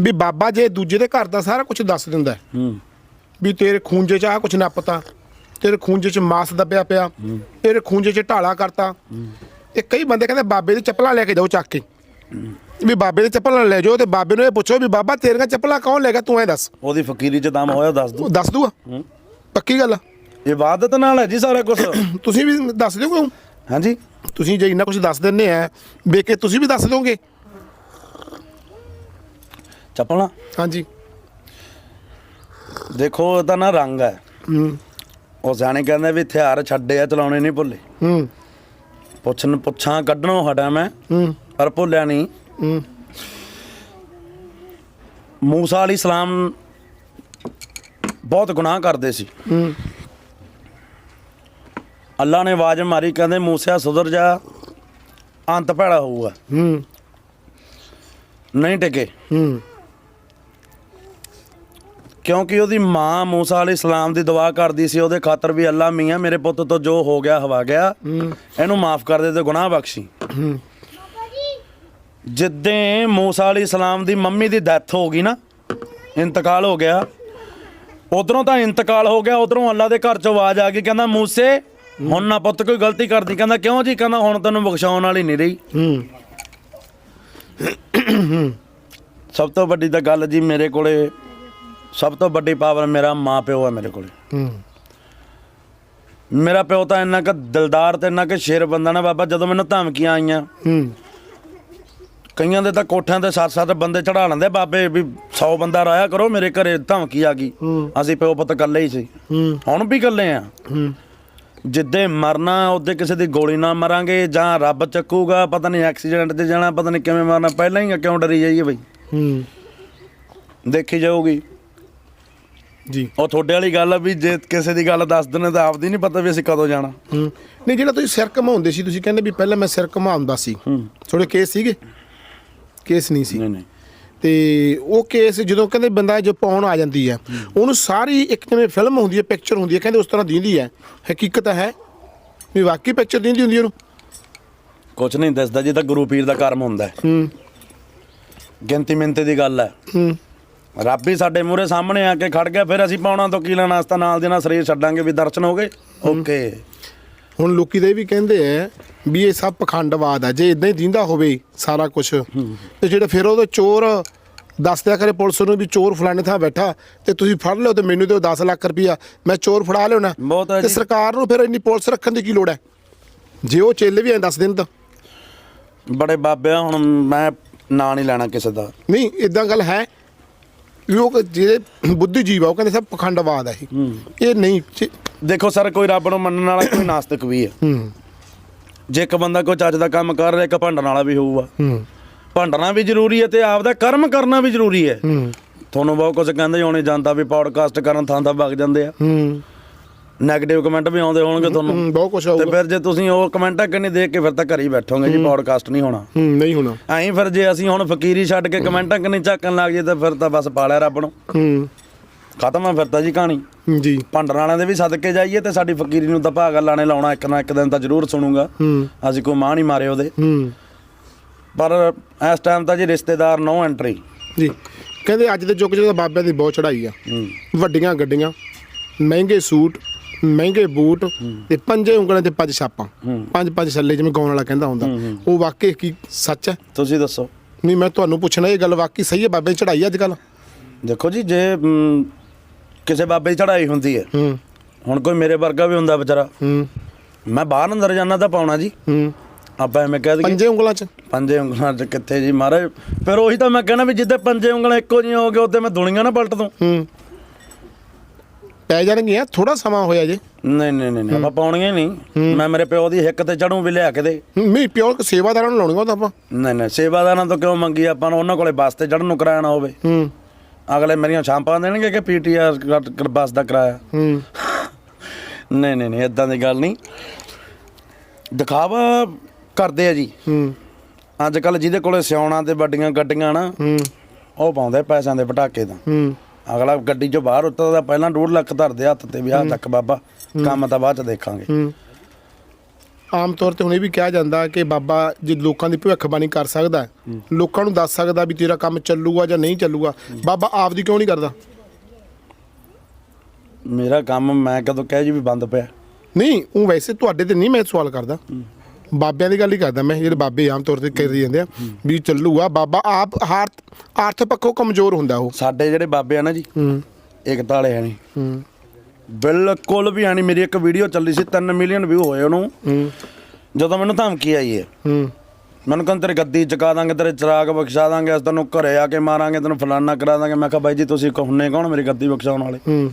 ਵੀ ਬਾਬਾ ਜੇ ਦੂਜੇ ਦੇ ਘਰ ਦਾ ਸਾਰਾ ਕੁਝ ਦੱਸ ਦਿੰਦਾ ਹੈ, ਵੀ ਤੇਰੇ ਖੂੰਜੇ 'ਚ ਆ ਕੁਝ ਨੱਪਤਾ ਤੇਰੇ ਖੂੰਜੇ 'ਚ ਮਾਸ ਦੱਬਿਆ ਪਿਆ ਤੇਰੇ ਖੂੰਜੇ 'ਚ ਢਾਲਾ ਕਰਤਾ। ਇਹ ਕਈ ਬੰਦੇ ਕਹਿੰਦੇ ਬਾਬੇ ਦੀ ਚੱਪਲਾਂ ਲੈ ਕੇ ਜਾਓ ਚੱਕ ਕੇ। ਵੀ ਬਾਬੇ ਦੀ ਚੱਪਲਾਂ ਲੈ ਜਾਓ ਤੇ ਬਾਬੇ ਨੂੰ ਇਹ ਪੁੱਛੋ ਵੀ ਬਾਬਾ ਤੇਰੀਆਂ ਚੱਪਲਾਂ ਕੌਣ ਲੈ ਗਿਆ ਤੂੰ ਐ ਦੱਸ। ਉਹਦੀ ਫਕੀਰੀ ਚ ਦਮ ਹੋਇਆ ਦੱਸ ਦੂ। ਦੱਸ ਦੂਗਾ। ਪੱਕੀ ਗੱਲ ਆ। ਇਬਾਦਤ ਨਾਲ ਹੈ ਜੀ ਸਾਰਾ ਕੁਝ ਤੁਸੀਂ ਵੀ ਦੱਸ ਦਿਓਗੇ ਹਾਂਜੀ। ਤੁਸੀਂ ਜੇ ਇੰਨਾ ਕੁਝ ਦੱਸ ਦਿੰਦੇ ਆ ਵੇਖ ਕੇ ਤੁਸੀਂ ਵੀ ਦੱਸ ਦੋਗੇ। ਚੱਪਲਾਂ? ਹਾਂਜੀ। ਦੇਖੋ ਇਹਦਾ ਨਾ ਰੰਗ ਹੈ। ਹੂੰ। ਉਹ ਸਿਆਣੇ ਕਹਿੰਦੇ ਵੀ ਹਥਿਆਰ ਛੱਡੇ ਆ ਚਲਾਉਣੇ ਨਹੀਂ ਭੁੱਲੇ। ਹੂੰ। ਪੁੱਛਣ ਪੁੱਛਾਂ ਕੱਢਣੋਂ ਹਟਾ ਮੈਂ ਹੂੰ। ਪਰ ਭੁੱਲਿਆ ਨਹੀਂ। ਹੂੰ। ਮੂਸਾ ਅਲੀ ਸਲਾਮ ਬਹੁਤ ਗੁਨਾਹ ਕਰਦੇ ਸੀ। ਹੂੰ। ਅੱਲਾ ਨੇ ਆਵਾਜ਼ ਮਾਰੀ ਕਹਿੰਦੇ ਮੂਸਿਆ ਸੁਧਰ ਜਾ ਅੰਤ ਭੈੜਾ ਹੋਊਗਾ। ਹੂੰ। ਨਹੀਂ ਟਿਕੇ। ਹੂੰ। ਕਿਉਂਕਿ ਉਹਦੀ ਮਾਂ ਮੂਸਾ ਅਲੀ ਸਲਾਮ ਦੀ ਦੁਆ ਕਰਦੀ ਸੀ ਉਹਦੇ ਖਾਤਰ ਵੀ ਅੱਲਾ ਮੀਆਂ ਮੇਰੇ ਪੁੱਤ ਤੋਂ ਜੋ ਹੋ ਗਿਆ ਹਵਾ ਗਿਆ। ਇਹਨੂੰ ਮਾਫ ਕਰ ਦੇ ਤੇ ਗੁਨਾਹ ਬਖਸ਼ੀ। ਜਿੱਦਾਂ ਮੂਸਾ ਅਲੀ ਸਲਾਮ ਦੀ ਮੰਮੀ ਦੀ ਡੈਥ ਹੋ ਗਈ ਨਾ ਇੰਤਕਾਲ ਹੋ ਗਿਆ। ਉਧਰੋਂ ਤਾਂ ਇੰਤਕਾਲ ਹੋ ਗਿਆ ਉਧਰੋਂ ਅੱਲਾ ਦੇ ਘਰ ਚੋਂ ਆਵਾਜ਼ ਆ ਗਈ ਕਹਿੰਦਾ ਮੂਸੇ ਹੁਣ ਨਾ ਪੁੱਤ ਕੋਈ ਗਲਤੀ ਕਰਦੀ। ਕਹਿੰਦਾ ਕਿਉਂ ਜੀ? ਕਹਿੰਦਾ ਹੁਣ ਤੈਨੂੰ ਬਖਸ਼ਾਉਣ ਵਾਲੀ ਨਹੀਂ ਰਹੀ। ਹੂੰ। ਸਭ ਤੋਂ ਵੱਡੀ ਤਾਂ ਗੱਲ ਜੀ ਮੇਰੇ ਕੋਲੇ ਸਭ ਤੋਂ ਵੱਡੀ ਪਾਵਰ ਮੇਰਾ ਮਾਂ ਪਿਓ ਹੈ ਮੇਰੇ ਕੋਲੇ। ਹੂੰ। ਮੇਰਾ ਪਿਓ ਤਾਂ ਇੰਨਾ ਕਿ ਦਿਲਦਾਰ ਤੇ ਇੰਨਾ ਕਿ ਸ਼ੇਰ ਬੰਦਾ ਨਾ ਬਾਬਾ ਜਦੋਂ ਮੈਨੂੰ ਧਮਕੀਆਂ ਆਈਆਂ। ਹੂੰ। ਕਈਆਂ ਦੇ ਤਾਂ ਕੋਠਿਆਂ ਤੇ ਸੱਤ-ਸੱਤ ਬੰਦੇ ਚੜਾ ਲੈਂਦੇ ਬਾਬੇ ਵੀ 100 ਬੰਦਾ ਰਾਇਆ ਕਰੋ ਮੇਰੇ ਘਰੇ ਧਮਕੀ ਆ ਗਈ। ਅਸੀਂ ਪਿਓ ਪੁੱਤ ਇਕੱਲੇ ਹੀ ਸੀ। ਹੁਣ ਵੀ ਇਕੱਲੇ ਆ। ਜਿੱਦੇ ਮਰਨਾ ਉਹਦੇ ਕਿਸੇ ਦੀ ਗੋਲੀ ਨਾਲ ਮਰਾਂਗੇ ਜਾਂ ਰੱਬ ਚੱਕੂਗਾ ਪਤਾ ਨਹੀਂ ਐਕਸੀਡੈਂਟ ਤੇ ਜਾਣਾ ਪਤਾ ਨਹੀਂ ਕਿਵੇਂ ਮਰਨਾ ਪਹਿਲਾਂ ਹੀ ਕਿਉਂ ਡਰੀ ਜਾਈਏ ਬਈ। ਹੂੰ। ਦੇਖੀ ਜਾਊਗੀ। ਜੀ। ਉਹ ਤੁਹਾਡੇ ਵਾਲੀ ਗੱਲ ਆ ਵੀ ਜੇ ਕਿਸੇ ਦੀ ਗੱਲ ਦੱਸ ਦਿੰਦੇ ਤਾਂ ਆਪਦੀ ਨਹੀਂ ਪਤਾ ਵੀ ਅਸੀਂ ਕਦੋਂ ਜਾਣਾ। ਹੂੰ। ਨਹੀਂ ਜਿਹੜਾ ਤੁਸੀਂ ਸਿਰ ਘਮਾਉਂਦੇ ਸੀ ਤੁਸੀਂ ਕਹਿੰਦੇ ਵੀ ਪਹਿਲਾਂ ਮੈਂ ਸਿਰ ਘਮਾਉਂਦਾ ਸੀ। ਥੋੜੇ ਕੇਸ ਸੀਗੇ? ਕੇਸ ਨਹੀਂ ਸੀ। ਨਹੀਂ ਨਹੀਂ। ਤੇ ਉਹ ਕੇਸ ਜਦੋਂ ਕਹਿੰਦੇ ਬੰਦਾ ਜੋ ਪਾਉਣ ਆ ਜਾਂਦੀ ਹੈ ਉਹਨੂੰ ਸਾਰੀ ਇੱਕ ਜਿਵੇਂ ਫਿਲਮ ਹੁੰਦੀ ਹੈ ਪਿਕਚਰ ਹੁੰਦੀ ਹੈ ਕਹਿੰਦੇ ਉਸ ਤਰ੍ਹਾਂ ਦੀਂਦੀ ਹੈ। ਹਕੀਕਤ ਹੈ ਵੀ ਵਾਕਈ ਪਿਕਚਰ ਦੀਂਦੀ ਹੁੰਦੀ ਉਹਨੂੰ। ਕੁਝ ਨਹੀਂ ਦੱਸਦਾ ਜੀ ਤਾਂ ਗੁਰੂ ਪੀਰ ਦਾ ਕਰਮ ਹੁੰਦਾ ਹੈ। ਹੂੰ। ਗਿਣਤੀ ਮਿੰਤੇ ਦੀ ਗੱਲ ਹੈ। ਹੂੰ। ਰੱਬ ਹੀ ਸਾਡੇ ਮੂਹਰੇ ਸਾਹਮਣੇ ਆ ਕੇ ਖੜ ਗਿਆ ਫਿਰ ਅਸੀਂ ਪਾਉਣਾ ਤੋਂ ਕੀ ਲੈਣਾ ਨਾਸਤਾ ਨਾਲ ਦੇ ਨਾਲ ਸਰੀਰ ਛੱਡਾਂਗੇ ਵੀ ਦਰਸ਼ਨ ਹੋ ਗਏ। ਓਕੇ। ਹੁਣ ਲੋਕੀ ਇਹ ਵੀ ਕਹਿੰਦੇ ਐ ਵੀ ਇਹ ਸਭ ਪਖੰਡਵਾਦ ਆ ਜੇ ਇਦਾਂ ਹੀ ਦਿੰਦਾ ਹੋਵੇ ਸਾਰਾ ਕੁਝ ਤੇ ਜਿਹੜਾ ਫਿਰ ਉਹਦੇ ਚੋਰ ਦੱਸਦਿਆ ਕਰੇ ਪੁਲਿਸ ਨੂੰ ਵੀ ਚੋਰ ਫਲਾਣੇ ਥਾਂ ਬੈਠਾ ਤੇ ਤੁਸੀਂ ਫੜ ਲਿਓ ਤੇ ਮੈਨੂੰ ਦਿਓ 10 ਲੱਖ ਰੁਪਈਆ ਮੈਂ ਚੋਰ ਫੜਾ ਬਹੁਤ ਹੈ ਤੇ। ਸਰਕਾਰ ਨੂੰ ਫਿਰ ਇੰਨੀ ਪੁਲਿਸ ਰੱਖਣ ਦੀ ਕੀ ਲੋੜ ਹੈ? ਜੇ ਉਹ ਚੇਲੇ ਵੀ ਐਂ ਦੱਸ ਦੇਣ ਤਾਂ। ਬੜੇ ਬਾਬੇ ਆ, ਹੁਣ ਮੈਂ ਨਾਂ ਨਹੀਂ ਲੈਣਾ ਕਿਸੇ ਦਾ। ਨਹੀਂ ਇਦਾਂ ਗੱਲ ਹੈ ਉਹ ਜਿਹੜੇ ਬੁੱਧੀ ਜੀਵ ਆ ਉਹ ਕਹਿੰਦੇ ਸਭ ਪਖੰਡਵਾਦ ਹੈ ਇਹ। ਇਹ ਨਹੀਂ ਦੇਖੋ ਸਰ ਕੋਈ ਰੱਬ ਨੂੰ ਮੰਨਣ ਵਾਲਾ ਕੋਈ ਨਾਸਤਿਕ ਵੀ ਹੈ। ਜੇ ਇੱਕ ਬੰਦਾ ਕੋਈ ਚੱਜ ਦਾ ਕੰਮ ਕਰ ਰਿਹਾ ਇੱਕ ਭੰਡਣ ਵਾਲਾ ਵੀ ਹੋਊਗਾ। ਭੰਡਣਾ ਵੀ ਜ਼ਰੂਰੀ ਹੈ ਤੇ ਆਪਦਾ ਕਰਮ ਕਰਨਾ ਵੀ ਜ਼ਰੂਰੀ ਹੈ। ਤੁਹਾਨੂੰ ਬਹੁਤ ਕੁਝ ਕਹਿੰਦੇ ਹੋਣੇ ਜਾਂਦਾ ਵੀ ਪੌਡਕਾਸਟ ਕਰਨ ਥਾਂ ਥਾਂ ਵਗ ਜਾਂਦੇ ਆ। 네ਗੇਟਿਵ ਕਮੈਂਟ ਵੀ ਆਉਂਦੇ ਹੋਣਗੇ ਤੁਹਾਨੂੰ। ਹੂੰ, ਬਹੁਤ ਕੁਝ ਤੇ ਆਊਗਾ ਫਿਰ ਜੇ ਤੁਸੀਂ ਉਹ ਕਮੈਂਟਾਂ ਕਿੰਨੇ ਦੇਖ ਕੇ ਫਿਰ ਤਾਂ ਘਰ ਹੀ ਬੈਠੋਗੇ ਜੀ ਪੌਡਕਾਸਟ ਨਹੀਂ ਹੋਣਾ। ਹੂੰ ਨਹੀਂ ਹੋਣਾ। ਐਂ ਫਿਰ ਜੇ ਅਸੀਂ ਹੁਣ ਫਕੀਰੀ ਛੱਡ ਕੇ ਕਮੈਂਟਾਂ ਕਿੰਨੇ ਝਾਕਣ ਲੱਗ ਜੇ ਤਾਂ ਫਿਰ ਤਾਂ ਬਸ ਪਾਲਿਆ ਰੱਬ ਨੂੰ। ਹੂੰ। ਖਤਮ ਆ ਫਿਰ ਤਾਂ ਜੀ ਕਹਾਣੀ। ਜੀ। ਭੰਡਣ ਵਾਲਿਆਂ ਦੇ ਵੀ ਸਦਕੇ ਜਾਈਏ ਤੇ ਸਾਡੀ ਫਕੀਰੀ ਨੂੰ ਤਾਂ ਭਾਗ ਲਾਣੇ ਲਾਉਣਾ ਇੱਕ ਨਾ ਇੱਕ ਦਿਨ ਤਾਂ ਜ਼ਰੂਰ ਸੁਣੂਗਾ। ਹੂੰ। ਅਸੀਂ ਕੋਈ ਮਾਂ ਨਹੀਂ ਮਾਰੇ ਉਹਦੇ। ਹੂੰ। ਪਰ ਇਸ ਟਾਈਮ ਤਾਂ ਜੀ ਰਿਸ਼ਤੇਦਾਰ ਨੋ ਐਂਟਰੀ ਜੀ। ਕਹਿੰਦੇ ਅੱਜ ਦੇ ਯੁੱਗ 'ਚ ਤਾਂ ਬਾਬਿਆਂ ਦੀ ਬਹੁਤ ਚੜਾਈ ਆ। ਵੱਡੀਆਂ ਗੱਡੀਆਂ ਮਹਿੰਗੇ ਸੂਟ ਮਹਿੰਗੇ ਬੂਟ ਤੇ ਪੰਜੇ ਉਂਗਲਾਂ ਤੇ ਪੰਜ ਛਾਪਾਂ। ਪੰਜ ਪੰਜ ਛੱਲੇ ਜਿਵੇਂ ਗਾਉਣ ਵਾਲਾ ਕਹਿੰਦਾ ਹੁੰਦਾ। ਉਹ ਵਾਕਈ ਕੀ ਸੱਚ ਹੈ? ਤੁਸੀਂ ਦੱਸੋ। ਨਹੀਂ ਮੈਂ ਤੁਹਾਨੂੰ ਪੁੱਛਣਾ ਇਹ ਗੱਲ ਵਾਕਈ ਸਹੀ ਹੈ? ਬਾਬੇ ਦੀ ਚੜਾਈ ਅੱਜ ਕੱਲ ਦੇਖੋ ਜੀ ਜੇ ਕਿਸੇ ਬਾਬੇ ਦੀ ਚੜਾਈ ਹੁੰਦੀ ਹੈ ਹੁਣ ਕੋਈ ਮੇਰੇ ਵਰਗਾ ਵੀ ਹੁੰਦਾ ਵਿਚਾਰਾ। ਮੈਂ ਬਾਹਰ ਅੰਦਰ ਜਾਣਾ ਤਾਂ ਪਾਉਣਾ ਜੀ। ਆਪਾਂ ਐਵੇਂ ਕਹਿ ਦਈਏ। ਪੰਜੇ ਉਂਗਲਾਂ 'ਚ? ਪੰਜੇ ਉਂਗਲਾਂ 'ਚ ਕਿੱਥੇ ਜੀ ਮਹਾਰਾਜ ਫਿਰ ਉਹੀ ਤਾਂ ਮੈਂ ਕਹਿਣਾ ਵੀ ਜਿੱਦੇ ਪੰਜੇ ਉਂਗਲਾਂ ਇੱਕੋ ਜਿਹੀਆਂ ਹੋ ਗਏ ਉਹਦੇ ਮੈਂ ਦੁਨੀਆ ਨਾ ਪਲਟ ਦੂੰ। ਹੂੰ। ਪੈ ਜਾਣਗੀਆਂ ਥੋੜਾ ਸਮਾਂ ਹੋਇਆ ਜੇ। ਨਹੀਂ ਨਹੀਂ ਨਹੀਂ ਆਪਾਂ ਪਾਉਣੀਆਂ ਨਹੀਂ। ਮੈਂ ਮੇਰੇ ਪਿਓ ਦੀ ਹਿੱਕ ਤੇ ਚੜੂੰ ਵੀ ਲਿਆ ਕੇ ਦੇ। ਨਹੀਂ ਪਿਓ ਸੇਵਾਦਾਰਾਂ ਨੂੰ ਲਾਉਣੀਆਂ ਤਾਂ ਆਪਾਂ। ਨਹੀਂ ਨਹੀਂ ਸੇਵਾਦਾਰਾਂ ਤੋਂ ਕਿਉਂ ਮੰਗੀ ਆਪਾਂ ਨੂੰ? ਉਹਨਾਂ ਕੋਲੇ ਬੱਸ ਤੇ ਚੜਨ ਨੂੰ ਕਰਾਇਆ ਹੋਵੇ। ਹੂੰ। ਅਗਲੇ ਮੇਰੀਆਂ ਛਾਂਪਾਂ ਦੇਣਗੇ ਕਿ ਪੀਟੀਆਰ ਬੱਸ ਦਾ ਕਿਰਾਇਆ? ਹੂੰ। ਨਹੀਂ ਨਹੀਂ ਨਹੀਂ ਇਦਾਂ ਦੀ ਗੱਲ ਨਹੀਂ। ਦਿਖਾਵਾ ਕਰਦੇ ਆ ਜੀ। ਹੂੰ। ਅੱਜ ਕੱਲ ਜਿਹਦੇ ਕੋਲੇ ਸਿਆਉਣਾ ਤੇ ਵੱਡੀਆਂ ਗੱਡੀਆਂ ਨਾ ਹੂੰ। ਉਹ ਪਾਉਂਦੇ ਪੈਸਿਆਂ ਦੇ ਪਟਾਕੇ ਤਾਂ। ਹੂੰ। ਅਗਲਾ ਗੱਡੀ 'ਚੋਂ ਬਾਹਰ ਉਤਰਦਾ ਪਹਿਲਾਂ 2 ਲੱਖ ਧਰਦੇ ਹੱਥ ਤੇ ਵਿਆਹ ਤੱਕ ਬਾਬਾ ਕੰਮ ਤਾਂ ਬਾਅਦ ਚ ਦੇਖਾਂਗੇ। ਹੂੰ। ਆਮ ਤੌਰ ਤੇ ਹੁਣ ਇਹ ਵੀ ਕਿਹਾ ਜਾਂਦਾ ਕਿ ਬਾਬਾ ਜੇ ਲੋਕਾਂ ਦੀ ਭਵਿੱਖਬਾਣੀ ਕਰ ਸਕਦਾ ਹੈ, ਲੋਕਾਂ ਨੂੰ ਦੱਸ ਸਕਦਾ ਵੀ ਤੇਰਾ ਕੰਮ ਚੱਲੂਗਾ ਜਾਂ ਨਹੀਂ ਚੱਲੂਗਾ। ਬਾਬਾ ਆਪ ਦੀ ਕਿਉਂ ਨਹੀਂ ਕਰਦਾ? ਮੇਰਾ ਕੰਮ ਮੈਂ ਕਦੋਂ ਕਹਿ ਜੀ ਵੀ ਬੰਦ ਪਿਆ। ਨਹੀਂ ਉਹ ਵੈਸੇ ਤੁਹਾਡੇ ਤੇ ਨਹੀਂ ਮੈਂ ਸਵਾਲ ਕਰਦਾ। ਬਾਬਿਆਂ ਦੀ ਗੱਲ ਹੀ ਕਰਦਾ ਮੈਂ ਜਿਹੜੇ ਬਾਬੇ ਆਮ ਤੌਰ ਤੇ ਕਰੀ ਜਾਂਦੇ ਆ ਵੀ ਚੱਲੂਗਾ ਬਾਬਾ ਆਪ ਹਾਰਤ ਆਰਥ ਪੱਖੋਂ ਕਮਜ਼ੋਰ ਹੁੰਦਾ ਉਹ। ਸਾਡੇ ਜਿਹੜੇ ਬਾਬੇ ਆ ਨਾ ਜੀ ਹੂੰ। ਏਕਤਾ ਵਾਲੇ ਹੈ ਨਹੀਂ ਹੂੰ। ਬਿਲਕੁਲ ਵੀ ਨਹੀਂ ਮੇਰੀ ਇੱਕ ਵੀਡੀਓ ਚੱਲੀ ਸੀ 3 ਮਿਲੀਅਨ ਵਿਊ ਹੋਏ ਉਹਨੂੰ। ਹੂੰ। ਜਦੋਂ ਮੈਨੂੰ ਧਮਕੀ ਆਈ ਹੈ ਹੂੰ। ਮੈਨੂੰ ਕਹਿੰਦੇ ਤੇਰੀ ਗੱਦੀ ਚਕਾ ਦਾਂਗੇ ਤੇਰੇ ਚਿਰਾਗ ਬਖਸ਼ਾ ਦਾਂਗੇ ਅਸੀਂ ਤੈਨੂੰ ਘਰੇ ਆ ਕੇ ਮਾਰਾਂਗੇ ਤੈਨੂੰ ਫਲਾਨਾ ਕਰਾ ਦਾਂਗੇ। ਮੈਂ ਕਿਹਾ ਬਾਈ ਜੀ ਤੁਸੀਂ ਕਹੁੰਨੇ ਕੌਣ ਮੇਰੀ ਗੱਦੀ ਬਖਸ਼ਾਉਣ ਵਾਲੇ? ਹੂੰ।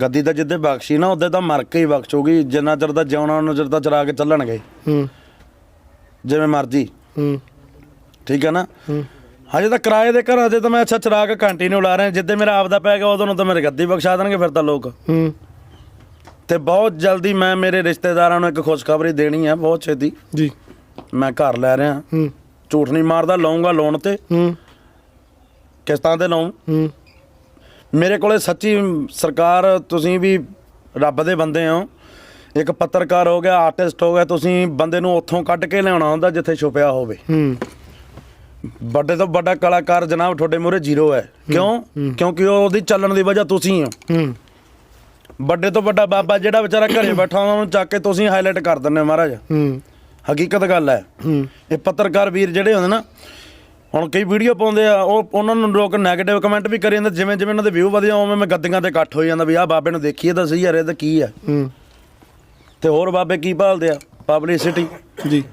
ਗੱਦੀ ਤਾਂ ਜਿੱਦੇ ਬਖਸ਼ੀ ਨਾ ਉਹਦੇ ਤਾਂ ਮਰ ਕੇ ਹੀ ਬਖਸ਼ੂਗੀ। ਜਿੰਨਾ ਚਿਰ ਦਾ ਜਿਉਣਾ ਉਹਨਾਂ ਚਿਰ ਤਾਂ ਚਰਾ ਕੇ ਚੱਲਣਗੇ। ਹੂੰ। ਜਿਵੇਂ ਮਰਜ਼ੀ। ਹੂੰ। ਠੀਕ ਹੈ ਨਾ? ਹੂੰ। ਹਜੇ ਤਾਂ ਕਿਰਾਏ ਦੇ ਘਰਾਂ ਦੇ ਤਾਂ ਮੈਂ ਅੱਛਾ ਚਰਾ ਕੇ ਕੰਟੀਨਿਊ ਲਾ ਰਿਹਾ। ਜਿੱਦੇ ਮੇਰਾ ਆਪਦਾ ਪੈ ਗਿਆ ਉਦੋਂ ਨੂੰ ਤਾਂ ਮੇਰੇ ਗੱਦੀ ਬਖਸ਼ਾ ਦੇਣਗੇ ਫਿਰ ਤਾਂ ਲੋਕ। ਹੂੰ। ਤੇ ਬਹੁਤ ਜਲਦੀ ਮੈਂ ਮੇਰੇ ਰਿਸ਼ਤੇਦਾਰਾਂ ਨੂੰ ਇੱਕ ਖੁਸ਼ਖਬਰੀ ਦੇਣੀ ਹੈ ਬਹੁਤ ਛੇਤੀ। ਜੀ। ਮੈਂ ਘਰ ਲੈ ਰਿਹਾ। ਹੂੰ। ਝੂਠ ਨਹੀਂ ਮਾਰਦਾ ਲਵਾਂਗਾ ਲੋਨ ਤੇ। ਹੂੰ। ਕਿਸ਼ਤਾਂ ਤੇ ਲਾਉਂ ਹੂੰ। ਮੇਰੇ ਕੋਲੇ ਸੱਚੀ ਸਰਕਾਰ ਤੁਸੀਂ ਵੀ ਰੱਬ ਦੇ ਬੰਦੇ ਹੋ। ਇੱਕ ਪੱਤਰਕਾਰ ਹੋ ਗਿਆ ਆਰਟਿਸਟ ਹੋ ਗਿਆ ਤੁਸੀਂ ਬੰਦੇ ਨੂੰ ਉੱਥੋਂ ਕੱਢ ਕੇ ਲਿਆਉਣਾ ਹੁੰਦਾ ਜਿੱਥੇ ਛੁਪਿਆ ਹੋਵੇ। ਹੂੰ। ਵੱਡੇ ਤੋਂ ਵੱਡਾ ਕਲਾਕਾਰ ਜਨਾਬ ਤੁਹਾਡੇ ਮੂਹਰੇ ਜ਼ੀਰੋ ਹੈ। ਕਿਉਂ? ਕਿਉਂਕਿ ਉਹਦੀ ਚੱਲਣ ਦੀ ਵਜ੍ਹਾ ਤੁਸੀਂ ਹੋ। ਹੂੰ। ਵੱਡੇ ਤੋਂ ਵੱਡਾ ਬਾਬਾ ਜਿਹੜਾ ਵਿਚਾਰਾ ਘਰੇ ਬੈਠਾ ਉਹਨਾਂ ਨੂੰ ਚੱਕ ਕੇ ਤੁਸੀਂ ਹਾਈਲਾਈਟ ਕਰ ਦਿੰਦੇ ਹੋ ਮਹਾਰਾਜ। ਹੂੰ। ਹਕੀਕਤ ਗੱਲ ਹੈ। ਹੂੰ। ਇਹ ਪੱਤਰਕਾਰ ਵੀਰ ਜਿਹੜੇ ਹੁੰਦੇ ਨਾ ਹੁਣ ਕਈ ਵੀਡੀਓ ਪਾਉਂਦੇ ਆ ਉਹ ਉਹਨਾਂ ਨੂੰ ਲੋਕ 네ਗੇਟਿਵ ਕਮੈਂਟ ਵੀ ਕਰੀ ਜਾਂਦੇ ਜਿਵੇਂ ਜਿਵੇਂ ਉਹਨਾਂ ਦੇ ਵਿਊ ਵਧਿਆ ਉਵੇਂ ਮੈਂ ਗੱਦੀਆਂ ਤੇ ਇਕੱਠ ਹੋ ਜਾਂਦਾ ਵੀ ਆਹ ਬਾਬੇ ਨੂੰ ਦੇਖੀਏ ਤਾਂ ਸਹੀ ਯਾਰ ਇਹ ਤਾਂ ਕੀ ਆ? ਹੂੰ। ਤੇ ਹੋਰ ਬਾਬੇ ਕੀ ਭਾਲਦੇ ਆ? ਪਬਲਿਸਿਟੀ ਜੀ।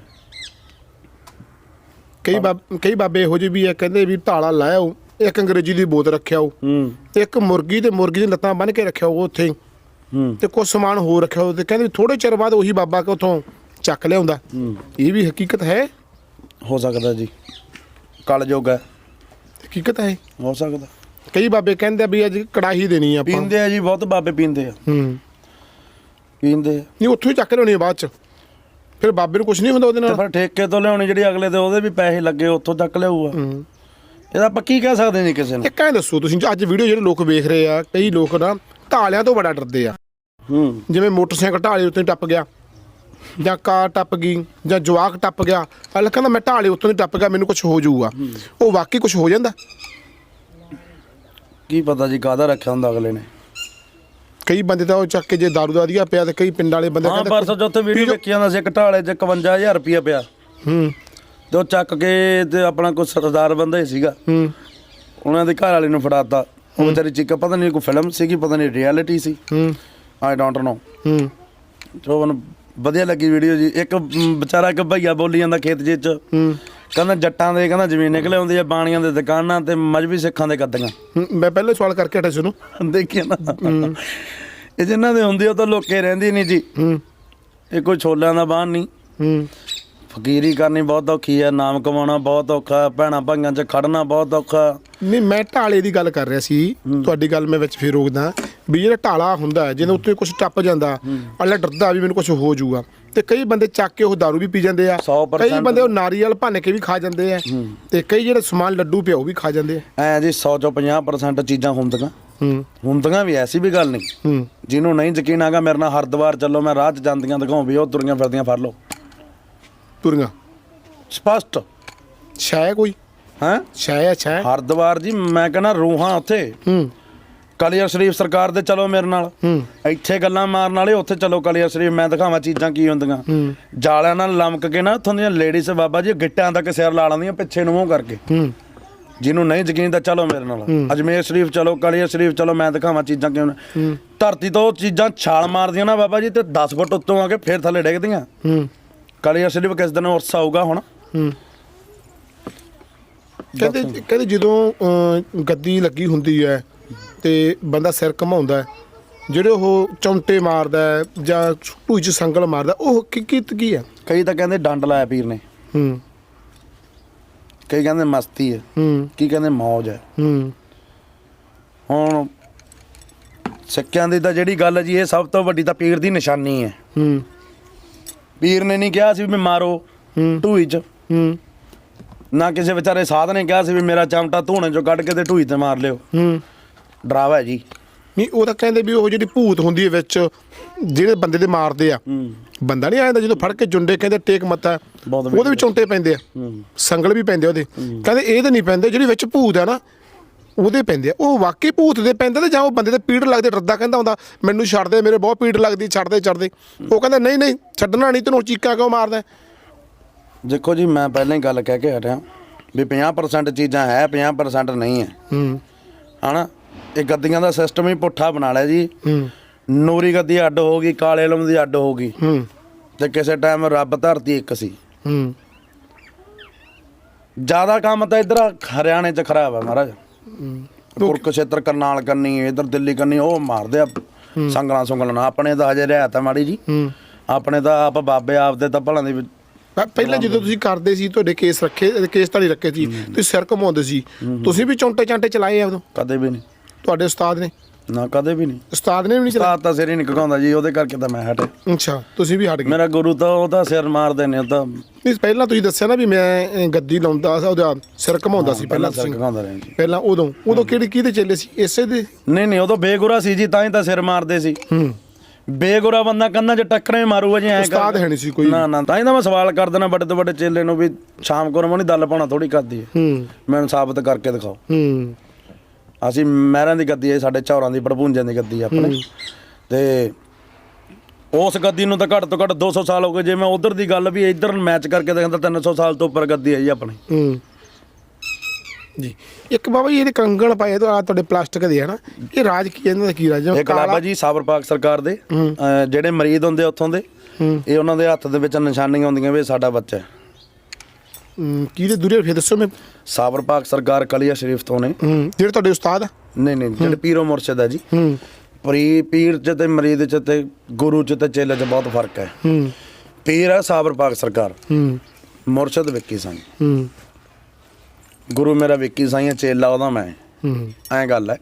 ਕਈ ਬਾਬ ਕਈ ਬਾਬੇ ਇਹੋ ਜਿਹੇ ਵੀ ਆ ਕਹਿੰਦੇ ਵੀ ਲਾਇਆ ਉਹ ਇੱਕ ਅੰਗਰੇਜ਼ੀ ਦੀ ਬੋਤ ਰੱਖਿਆ ਉਹ। ਹੂੰ। ਇੱਕ ਮੁਰਗੀ ਤੇ ਮੁਰਗੀ ਦੀ ਲੱਤਾਂ ਬੰਨ ਕੇ ਰੱਖਿਆ ਉਹ ਉੱਥੇ। ਹੂੰ। ਤੇ ਕੁਝ ਸਮਾਨ ਹੋਰ ਰੱਖਿਆ ਉਹ ਤੇ ਕਹਿੰਦੇ ਥੋੜੇ ਚਿਰ ਬਾਅਦ ਉਹੀ ਬਾਬਾ ਕਿ ਉਥੋਂ ਚੱਕ ਲਿਆਉਂਦਾ। ਹੂੰ। ਇਹ ਵੀ ਹਕੀਕਤ ਹੈ? ਹੋ ਸਕਦਾ ਜੀ। ਕਲਯੁਗ ਹੈ। ਹਕੀਕਤ ਹੈ ਹੋ ਸਕਦਾ। ਕਈ ਬਾਬੇ ਕਹਿੰਦੇ ਆ ਵੀ ਅੱਜ ਕੜਾਹੀ ਦੇਣੀ ਆ ਆਪਾਂ। ਪੀਂਦੇ ਆ ਜੀ ਬਹੁਤ ਬਾਬੇ ਪੀਂਦੇ ਆ। ਹੂੰ। ਪੀਂਦੇ ਆ। ਨਹੀਂ ਉੱਥੋਂ ਹੀ ਚੱਕ ਲਿਆਉਣੀ ਆ ਬਾਅਦ ਚ। ਫਿਰ ਬਾਬੇ ਨੂੰ ਕੁਝ ਨਹੀਂ ਹੁੰਦਾ ਉਹਦੇ ਤੇ ਨਾਲ। ਫਿਰ ਠੇਕੇ ਤੋਂ ਲਿਆਉਣੀ ਜਿਹੜੀ ਅਗਲੇ ਤੇ ਉਹਦੇ ਵੀ ਪੈਸੇ ਲੱਗੇ ਉੱਥੋਂ ਚੱਕ ਲਿਆਊਗਾ। ਹੂੰ। ਇਹਦਾ ਆਪਾਂ ਕੀ ਕਹਿ ਸਕਦੇ ਨਹੀਂ ਕਿਸੇ ਨੂੰ? ਇੱਕ ਐਂ ਦੱਸੋ ਤੁਸੀਂ ਅੱਜ ਵੀਡੀਓ ਜਿਹੜੇ ਲੋਕ ਵੇਖ ਰਹੇ ਆ ਕਈ ਲੋਕ ਨਾ ਢਾਲਿਆਂ ਤੋਂ ਬੜਾ ਡਰਦੇ ਆ। ਹੂੰ। ਜਿਵੇਂ ਮੋਟਰਸਾਈਕਲ ਢਾਲੇ ਉੱਤੇ ਟੱਪ ਗਿਆ। ਜਾਂ ਕਾਰ ਟੱਪ ਗਈ ਜਾਂ ਜਵਾਕ ਟੱਪ ਗਿਆ ਅਗਲਾ ਕਹਿੰਦਾ ਮੈਂ ਢਾਲੇ ਉੱਤੋਂ ਦੀ ਟੱਪ ਗਿਆ ਮੈਨੂੰ ਕੁਝ ਹੋ ਜਾਊਗਾ। ਉਹ ਵਾਕਈ ਕੁਝ ਹੋ ਜਾਂਦਾ? ਕੀ ਪਤਾ ਜੀ ਕਾਹਦਾ ਰੱਖਿਆ ਹੁੰਦਾ ਅਗਲੇ ਨੇ। ਕਈ ਬੰਦੇ ਤਾਂ ਉਹ ਚੱਕ ਕੇ ਜੇ ਦਾਰੂ ਦਾ ਵਧੀਆ ਪਿਆ ਤੇ ਕਈ ਪਿੰਡ ਵਾਲੇ ਬੰਦੇ ਹਾਂ ਪਰਸੋਂ ਜੋ ਉੱਥੇ ਵੀਡੀਓ ਵੇਖੀ ਜਾਂਦਾ ਸੀ ਇੱਕ ਢਾਲੇ 'ਚ 51000 ਰੁਪਇਆ ਪਿਆ। ਹੂੰ। ਤੇ ਉਹ ਚੱਕ ਕੇ ਤੇ ਆਪਣਾ ਕੋਈ ਸਰਦਾਰ ਬੰਦਾ ਹੀ ਸੀਗਾ। ਹੂੰ। ਉਹਨਾਂ ਦੇ ਘਰ ਵਾਲੇ ਨੂੰ ਫੜਾਤਾ। ਉਹ ਵਿਚਾਰੀ ਚੀਕ ਪਤਾ ਨਹੀਂ ਕੋਈ ਫਿਲਮ ਸੀਗੀ ਪਤਾ ਨਹੀਂ ਰਿਐਲਿਟੀ ਸੀ। ਹੂੰ। ਆਈ ਡੋਂਟ ਨੋ ਹੂੰ। ਜੋ ਮੈਨੂੰ ਵਧੀਆ ਲੱਗੀ ਵੀਡੀਓ ਜੀ। ਇੱਕ ਮ, ਵਿਚਾਰਾ ਇੱਕ ਭਈਆ ਬੋਲੀ ਜਾਂਦਾ ਖੇਤ ਜੇ ਚ। ਕਹਿੰਦਾ ਜੱਟਾਂ ਦੇ ਕਹਿੰਦਾ ਜ਼ਮੀਨ ਨਿਕਲੇ ਆਉਂਦੀ ਆ ਬਾਣੀਆਂ ਦੇ ਦੁਕਾਨਾਂ ਤੇ ਮਜਬੀ ਸਿੱਖਾਂ ਦੇ ਗੱਦੀਆਂ ਹੂੰ, ਮੈਂ ਪਹਿਲੇ ਸਵਾਲ ਕਰਕੇ ਹਟਿਆ ਸੀ ਉਹਨੂੰ। ਦੇਖਿਆ ਨਾ। ਇਹ ਜਿਨ੍ਹਾਂ ਦੇ ਹੁੰਦੀ ਉਹ ਤਾਂ ਲੋਕੇ ਰਹਿੰਦੀ ਨਹੀਂ ਜੀ। ਹੂੰ। ਇਹ ਕੋਈ ਛੋਲਿਆਂ ਦਾ ਬਾਣ ਨਹੀਂ ਹੂੰ। ਫਕੀਰੀ ਕਰਨੀ ਬਹੁਤ ਔਖੀ ਹੈ ਨਾਮ ਕਮਾਉਣਾ ਬਹੁਤ ਔਖਾ ਹੈ ਭੈਣਾਂ ਭਾਈਆਂ 'ਚ ਖੜਨਾ ਬਹੁਤ ਔਖਾ। ਨਹੀਂ ਮੈਂ ਢਾਲੇ ਦੀ ਗੱਲ ਕਰ ਰਿਹਾ ਸੀ ਤੁਹਾਡੀ ਗੱਲ ਮੈਂ ਵਿੱਚ ਫੇਰ ਰੋਕਦਾ ਵੀ ਜਿਹੜਾ ਢਾਲਾ ਹੁੰਦਾ ਜਿਹਦੇ ਉੱਤੇ ਕੁਝ ਟੱਪ ਜਾਂਦਾ ਅਗਲਾ ਡਰਦਾ ਵੀ ਮੈਨੂੰ ਕੁਝ ਹੋ ਜਾਊਗਾ। ਤੇ ਕਈ ਬੰਦੇ ਚੱਕ ਕੇ ਉਹ दारू ਵੀ ਪੀ ਜਾਂਦੇ ਆ 100% ਕਈ ਬੰਦੇ ਉਹ ਨਾਰੀਅਲ ਭੰਨ ਕੇ ਵੀ ਖਾ ਜਾਂਦੇ ਆ ਤੇ ਕਈ ਜਿਹੜੇ ਸਮਾਨ ਲੱਡੂ ਪਿਆ ਉਹ ਵੀ ਖਾ ਜਾਂਦੇ ਆ। ਐ ਜੀ 100 ਚੋਂ 50% ਚੀਜ਼ਾਂ ਹੁੰਦੀਆਂ। ਹੂੰ। ਹੁੰਦੀਆਂ ਵੀ ਐਸੀ ਵੀ ਗੱਲ ਨਹੀਂ। ਹੂੰ। ਜਿਹਨੂੰ ਨਹੀਂ ਯਕੀਨ ਆਗਾ ਮੇਰੇ ਨਾਲ ਹਰਦੁਆਰ ਚੱਲੋ ਮੈਂ ਰਾਹ 'ਚ ਜਾਂਦੀਆਂ ਦਿਖਾਉਂ ਵੀ ਉਹ ਤੁਰੀਆਂ ਫਿਰਦੀਆਂ ਫੜ ਲਓ। ਤੁਰੀਆਂ। ਸਪਸ਼ਟ। ਛਾਇਆ ਕੋਈ? ਹੈ? ਛਾਇਆ ਛਾਇਆ ਹਰਦੁਆਰ ਜੀ ਮੈਂ ਕਹਿੰਦਾ ਰੂਹਾਂ ਉੱਥੇ। ਹੂੰ। ਕਲੀਅਰ ਸ਼ਰੀਫ ਸਰਕਾਰ ਦੇ ਚਲੋ ਮੇਰੇ ਨਾਲ। ਇੱਥੇ ਗੱਲਾਂ ਮਾਰਨ ਵਾਲੇ ਉੱਥੇ ਚਲੋ ਕਲੀਅਰ ਸ਼ਰੀਫ। ਮੈਂ ਦਿਖਾਵਾਂ ਚੀਜ਼ਾਂ ਕੀ ਹੁੰਦੀਆਂ। ਜਾਲਿਆਂ ਨਾਲ ਲਮਕ ਕੇ ਨਾ ਉੱਥੋਂ ਦੀਆਂ ਲੇਡੀਜ਼ ਬਾਬਾ ਜੀ ਗਿੱਟਿਆਂ ਤੱਕ ਸਿਰ ਲਾ ਲੈਂਦੀਆਂ ਪਿੱਛੇ ਨੂੰ ਮੂੰਹ ਕਰਕੇ। ਜਿਹਨੂੰ ਨਹੀਂ ਯਕੀਨ ਤਾਂ ਚਲੋ ਮੇਰੇ ਨਾਲ। ਅਜਮੇਰ ਸ਼ਰੀਫ ਚਲੋ ਕਲੀਅਰ ਸ਼ਰੀਫ ਚਲੋ ਮੈਂ ਦਿਖਾਵਾਂ ਚੀਜ਼ਾਂ ਕਿਉਂ ਧਰਤੀ ਤੋਂ ਉਹ ਚੀਜ਼ਾਂ ਛਾਲ ਮਾਰਦੀਆਂ ਨਾ ਬਾਬਾ ਜੀ ਤੇ 10 ਫੁੱਟ ਉੱਤੋਂ ਆ ਕੇ ਫੇਰ ਥੱਲੇ ਡਿੱਗਦੀਆਂ। ਕਲੀਅਰ ਸ਼ਰੀਫ ਕਿਸ ਦਿਨ ਉਰਸ ਆਊਗਾ ਹੁਣ? ਹੂੰ। ਕਹਿੰਦੇ ਕਹਿੰਦੇ ਜਦੋਂ ਅਹ, ਗੱਦੀ ਲੱਗੀ ਹੁੰਦੀ ਹੈ ਤੇ ਬੰਦਾ ਸਿਰ ਘਮਾਉਂਦਾ ਹੈ ਜਿਹੜੇ ਉਹ ਚੌਂਟੇ ਮਾਰਦਾ ਹੈ ਜਾਂ ਢੂਈ ਚ ਸੰਗਲ ਮਾਰਦਾ ਉਹ ਕੀ ਕੀ ਕੀ ਹੈ? ਕਈ ਤਾਂ ਕਹਿੰਦੇ ਡੰਡ ਲਾਇਆ ਪੀਰ ਨੇ। ਹੂੰ। ਕਈ ਕਹਿੰਦੇ ਮਸਤੀ ਹੈ। ਹੂੰ। ਕੀ ਕਹਿੰਦੇ ਮੌਜ ਹੈ। ਹੂੰ। ਹੁਣ ਸਿੱਕਿਆਂ ਦੀ ਤਾਂ ਜਿਹੜੀ ਗੱਲ ਹੈ ਜੀ ਇਹ ਸਭ ਤੋਂ ਵੱਡੀ ਤਾਂ ਪੀਰ ਦੀ ਨਿਸ਼ਾਨੀ ਹੈ। ਹੂੰ। ਪੀਰ ਨੇ ਨਹੀਂ ਕਿਹਾ ਸੀ ਵੀ ਮਾਰੋ ਢੂਈ 'ਚ। ਹੂੰ। ਨਾ ਕਿਸੇ ਵਿਚਾਰੇ ਸਾਧ ਨੇ ਕਿਹਾ ਸੀ ਵੀ ਮੇਰਾ ਚਮਟਾ ਧੂਣੇ 'ਚੋਂ ਕੱਢ ਕੇ ਤੇ ਢੂਈ ਤੇ ਮਾਰ ਲਿਓ। ਹੂੰ। ਡਰਾਵਾ ਹੈ ਜੀ। ਨਹੀਂ ਉਹ ਤਾਂ ਕਹਿੰਦੇ ਵੀ ਉਹ ਜਿਹੜੀ ਭੂਤ ਹੁੰਦੀ ਹੈ ਵਿੱਚ ਜਿਹੜੇ ਬੰਦੇ ਦੇ ਮਾਰਦੇ ਆ ਬੰਦਾ ਨਹੀਂ ਆਇਆ ਜਦੋਂ ਫੜ ਕੇ ਜੁੰਡੇ ਕਹਿੰਦੇ ਟੇਕ ਮੱਤਾ ਬਹੁਤ ਉਹਦੇ ਵਿੱਚ ਚੁੰਟੇ ਪੈਂਦੇ ਆ ਸੰਗਲ ਵੀ ਪੈਂਦੇ ਉਹਦੇ। ਕਹਿੰਦੇ ਇਹ ਤਾਂ ਨਹੀਂ ਪੈਂਦੇ ਜਿਹੜੀ ਵਿੱਚ ਭੂਤ ਆ ਨਾ ਉਹਦੇ ਪੈਂਦੇ ਆ। ਉਹ ਵਾਕਈ ਭੂਤ ਦੇ ਪੈਂਦੇ ਤੇ ਜਾਂ ਉਹ ਬੰਦੇ ਦੇ ਪੀੜ ਲੱਗਦੇ ਡਰਦਾ ਕਹਿੰਦਾ ਹੁੰਦਾ ਮੈਨੂੰ ਛੱਡ ਦੇ ਮੇਰੇ ਬਹੁਤ ਪੀੜ ਲੱਗਦੀ ਛੱਡ ਦੇ ਛੱਡ ਦੇ। ਉਹ ਕਹਿੰਦਾ ਨਹੀਂ ਨਹੀਂ ਛੱਡਣਾ ਨਹੀਂ ਤੈਨੂੰ ਚੀਕਾਂ ਕਿਉਂ ਮਾਰਦਾ? ਦੇਖੋ ਜੀ ਮੈਂ ਪਹਿਲਾਂ ਹੀ ਗੱਲ ਕਹਿ ਕੇ ਹਟਿਆ ਵੀ 50% ਚੀਜ਼ਾਂ ਹੈ 50% ਨਹੀਂ ਹੈ। ਹੂੰ। ਹਨਾ? ਇਹ ਗੱਦੀਆਂ ਦਾ ਸਿਸਟਮ ਹੀ ਪੁੱਠਾ ਬਣਾ ਲਿਆ ਜੀ। ਹੂੰ। ਨੂਰੀ ਗੱਦੀ ਅੱਡ ਹੋ ਗਈ ਕਾਲੇ ਇਲਮ ਦੀ ਅੱਡ ਹੋ ਗਈ। ਹੂੰ। ਤੇ ਕਿਸੇ ਟਾਈਮ ਰੱਬ ਧਰਤੀ ਇੱਕ ਸੀ। ਹੂੰ। ਜ਼ਿਆਦਾ ਕੰਮ ਤਾਂ ਇਧਰ ਹਰਿਆਣੇ ਚ ਖਰਾਬ ਹੈ ਮਹਾਰਾਜ। ਕੁਰਕਸ਼ੇਤਰ ਕਰਨਾਲ ਕੰਨੀ ਇਧਰ ਦਿੱਲੀ ਕੰਨੀ ਉਹ ਮਾਰਦੇ ਆ। ਸੰਗਲਾਂ ਸੁੰਗਲਾਂ ਆਪਣੇ ਤਾਂ ਹਜੇ ਰਿਹਾ ਤਾਂ ਮਾੜੀ ਜੀ। ਆਪਣੇ ਤਾਂ ਆਪ ਬਾਬੇ ਆਪਦੇ ਤਾਂ ਭਲਾਂ ਦੀ ਪਹਿਲਾਂ ਜਦੋਂ ਤੁਸੀਂ ਕਰਦੇ ਸੀ ਤੁਹਾਡੇ ਕੇਸ ਰੱਖੇ ਕੇਸ ਤਾਂ ਨਹੀਂ ਰੱਖੇ ਸੀ। ਤੁਸੀਂ ਸਿਰ ਘਮਾਉਂਦੇ ਸੀ। ਤੁਸੀਂ ਵੀ ਚੌਂਟੇ ਚਾਂਟੇ ਚਲਾਏ ਆ ਉਦੋਂ? ਕਦੇ ਵੀ ਨਹੀਂ। ਤੁਹਾਡੇ ਉਸਤਾਦ ਨੇ? ਨਾ ਕਦੇ ਵੀ ਨਹੀਂ। ਉਸਤਾਦ ਨੇ ਵੀ ਨਹੀਂ ਤਾਂ ਤਾਂ ਸਿਰ ਹੀ ਨਹੀਂ ਘਕਾਉਂਦਾ ਜੀ ਉਹਦੇ ਕਰਕੇ ਤਾਂ ਮੈਂ ਹਟੇ। ਅੱਛਾ ਤੁਸੀਂ ਵੀ ਹਟ ਗਏ। ਮੇਰਾ ਗੁਰੂ ਤਾਂ ਉਹ ਤਾਂ ਸਿਰ ਮਾਰਦੇ ਨੇ ਉਹ ਤਾਂ ਨਹੀਂ ਪਹਿਲਾਂ ਤੁਸੀਂ ਦੱਸਿਆ ਨਾ ਵੀ ਮੈਂ ਗੱਦੀ ਲਾਉਂਦਾ ਸੀ ਉਹਦਾ ਸਿਰ ਘਮਾਉਂਦਾ ਸੀ ਪਹਿਲਾਂ ਸਿਰ ਤੁਸੀਂ। ਘਕਾਉਂਦਾ ਰਿਹਾ ਜੀ ਪਹਿਲਾਂ ਉਦੋਂ ਉਦੋਂ ਕਿਹੜੀ ਕਿਹਦੇ ਚੱਲੇ ਸੀ? ਇਸੇ ਦੇ? ਨਹੀਂ ਨਹੀਂ ਤਾਂ ਬੇਗੁਰਾ ਸੀ ਜੀ ਤਾਂ ਹੀ ਤਾਂ ਸਿਰ ਮਾਰਦੇ ਸੀ। ਹੂੰ। ਬੇਗੁਰਾ ਬੰਦਾ ਕੰਨਾਂ 'ਚ ਟੱਕਰੇ ਮਾਰੂਗਾ ਜੀ ਐਂ ਉਸਤਾਦ ਹੈ ਨਹੀਂ ਸੀ ਕੋਈ। ਨਾ ਨਾ ਤਾਂ ਹੀ ਤਾਂ ਮੈਂ ਸਵਾਲ ਕਰ ਦੇਣਾ ਵੱਡੇ ਤੋਂ ਵੱਡੇ ਚੇਲੇ ਨੂੰ ਵੀ ਸ਼ਾਮ ਕੋਲ ਮੋਣੀ ਦਲ ਪਾਉਣਾ ਥੋੜੀ ਕਰਦੀ ਹੈ। ਹੂੰ। ਮੈਨੂੰ ਸਾਬਤ ਕਰਕੇ ਦਿਖਾਓ। ਹੂੰ। ਅਸੀਂ ਮਹਿਰਾਂ ਦੀ ਗੱਦੀ ਹੈ ਸਾਡੇ ਝੌਰਾਂ ਦੀ ਭੜਪੂੰਜਾਂ ਦੀ ਗੱਦੀ ਹੈ ਆਪਣੇ। ਤੇ ਉਸ ਗੱਦੀ ਨੂੰ ਤਾਂ ਘੱਟ ਤੋਂ ਘੱਟ 200 ਸਾਲ ਹੋ ਗਏ। ਜੇ ਮੈਂ ਉਧਰ ਦੀ ਗੱਲ ਵੀ ਇੱਧਰ ਮੈਚ ਕਰਕੇ ਦੇਖਦਾ 300 ਸਾਲ ਤੋਂ ਉੱਪਰ ਗੱਦੀ ਹੈ ਜੀ ਆਪਣੀ। ਹੂੰ। ਜੀ। ਇੱਕ ਬਾਬਾ ਜੀ ਇਹਦੇ ਕੰਗਣ ਪਾਏ ਤਾਂ ਆਹ ਤੁਹਾਡੇ ਪਲਾਸਟਿਕ ਦੇ ਆ ਨਾ ਇਹ ਰਾਜ ਕੀ ਇਹਨਾਂ ਦਾ ਕੀ ਰਾਜ ਹੈ? ਇਹ ਕਲਾਬਾ ਜੀ ਸਾਬਰ ਪਾਕ ਸਰਕਾਰ ਦੇ। ਜਿਹੜੇ ਮਰੀਦ ਹੁੰਦੇ ਆ ਉੱਥੋਂ ਦੇ ਇਹ ਉਹਨਾਂ ਦੇ ਹੱਥ ਦੇ ਵਿੱਚ ਨਿਸ਼ਾਨੀਆਂ ਹੁੰਦੀਆਂ ਵੀ ਸਾਡਾ ਬੱਚਾ ਹੂੰ, ਕਿਹਦੇ ਦੂਰੇ ਫਿਰ ਦੱਸੋ ਮੈਂ ਸਾਬਰ ਪਾਕ ਸਰਕਾਰ ਕਲੀਆ ਸ਼ਰੀਫ ਤੋਂ ਨੇ। ਜਿਹੜੇ ਤੁਹਾਡੇ ਉਸਤਾਦ ਆ? ਨਹੀਂ ਨਹੀਂ ਜਿਹੜੇ ਪੀਰੋ ਮੁਰਸ਼ਿਦ ਹੈ ਜੀ। ਹੂੰ। ਪਰੀ ਪੀਰ ਚ ਤੇ ਮਰੀਦ ਚ ਤੇ ਗੁਰੂ ਚ ਤੇ ਚੇਲੇ ਚ ਬਹੁਤ ਫ਼ਰਕ ਹੈ। ਹੂੰ। ਪੀਰ ਹੈ ਸਾਬਰ ਪਾਕ ਸਰਕਾਰ। ਹੂੰ। ਮੁਰਸ਼ਿਦ ਵਿੱਕੀ ਹੂੰ। ਗੁਰੂ ਮੇਰਾ ਵਿੱਕੀ ਸਾਈਂ ਹੈ ਚੇਲਾ ਉਹਦਾ ਮੈਂ। ਹੂੰ। ਐਂ ਗੱਲ ਹੈ।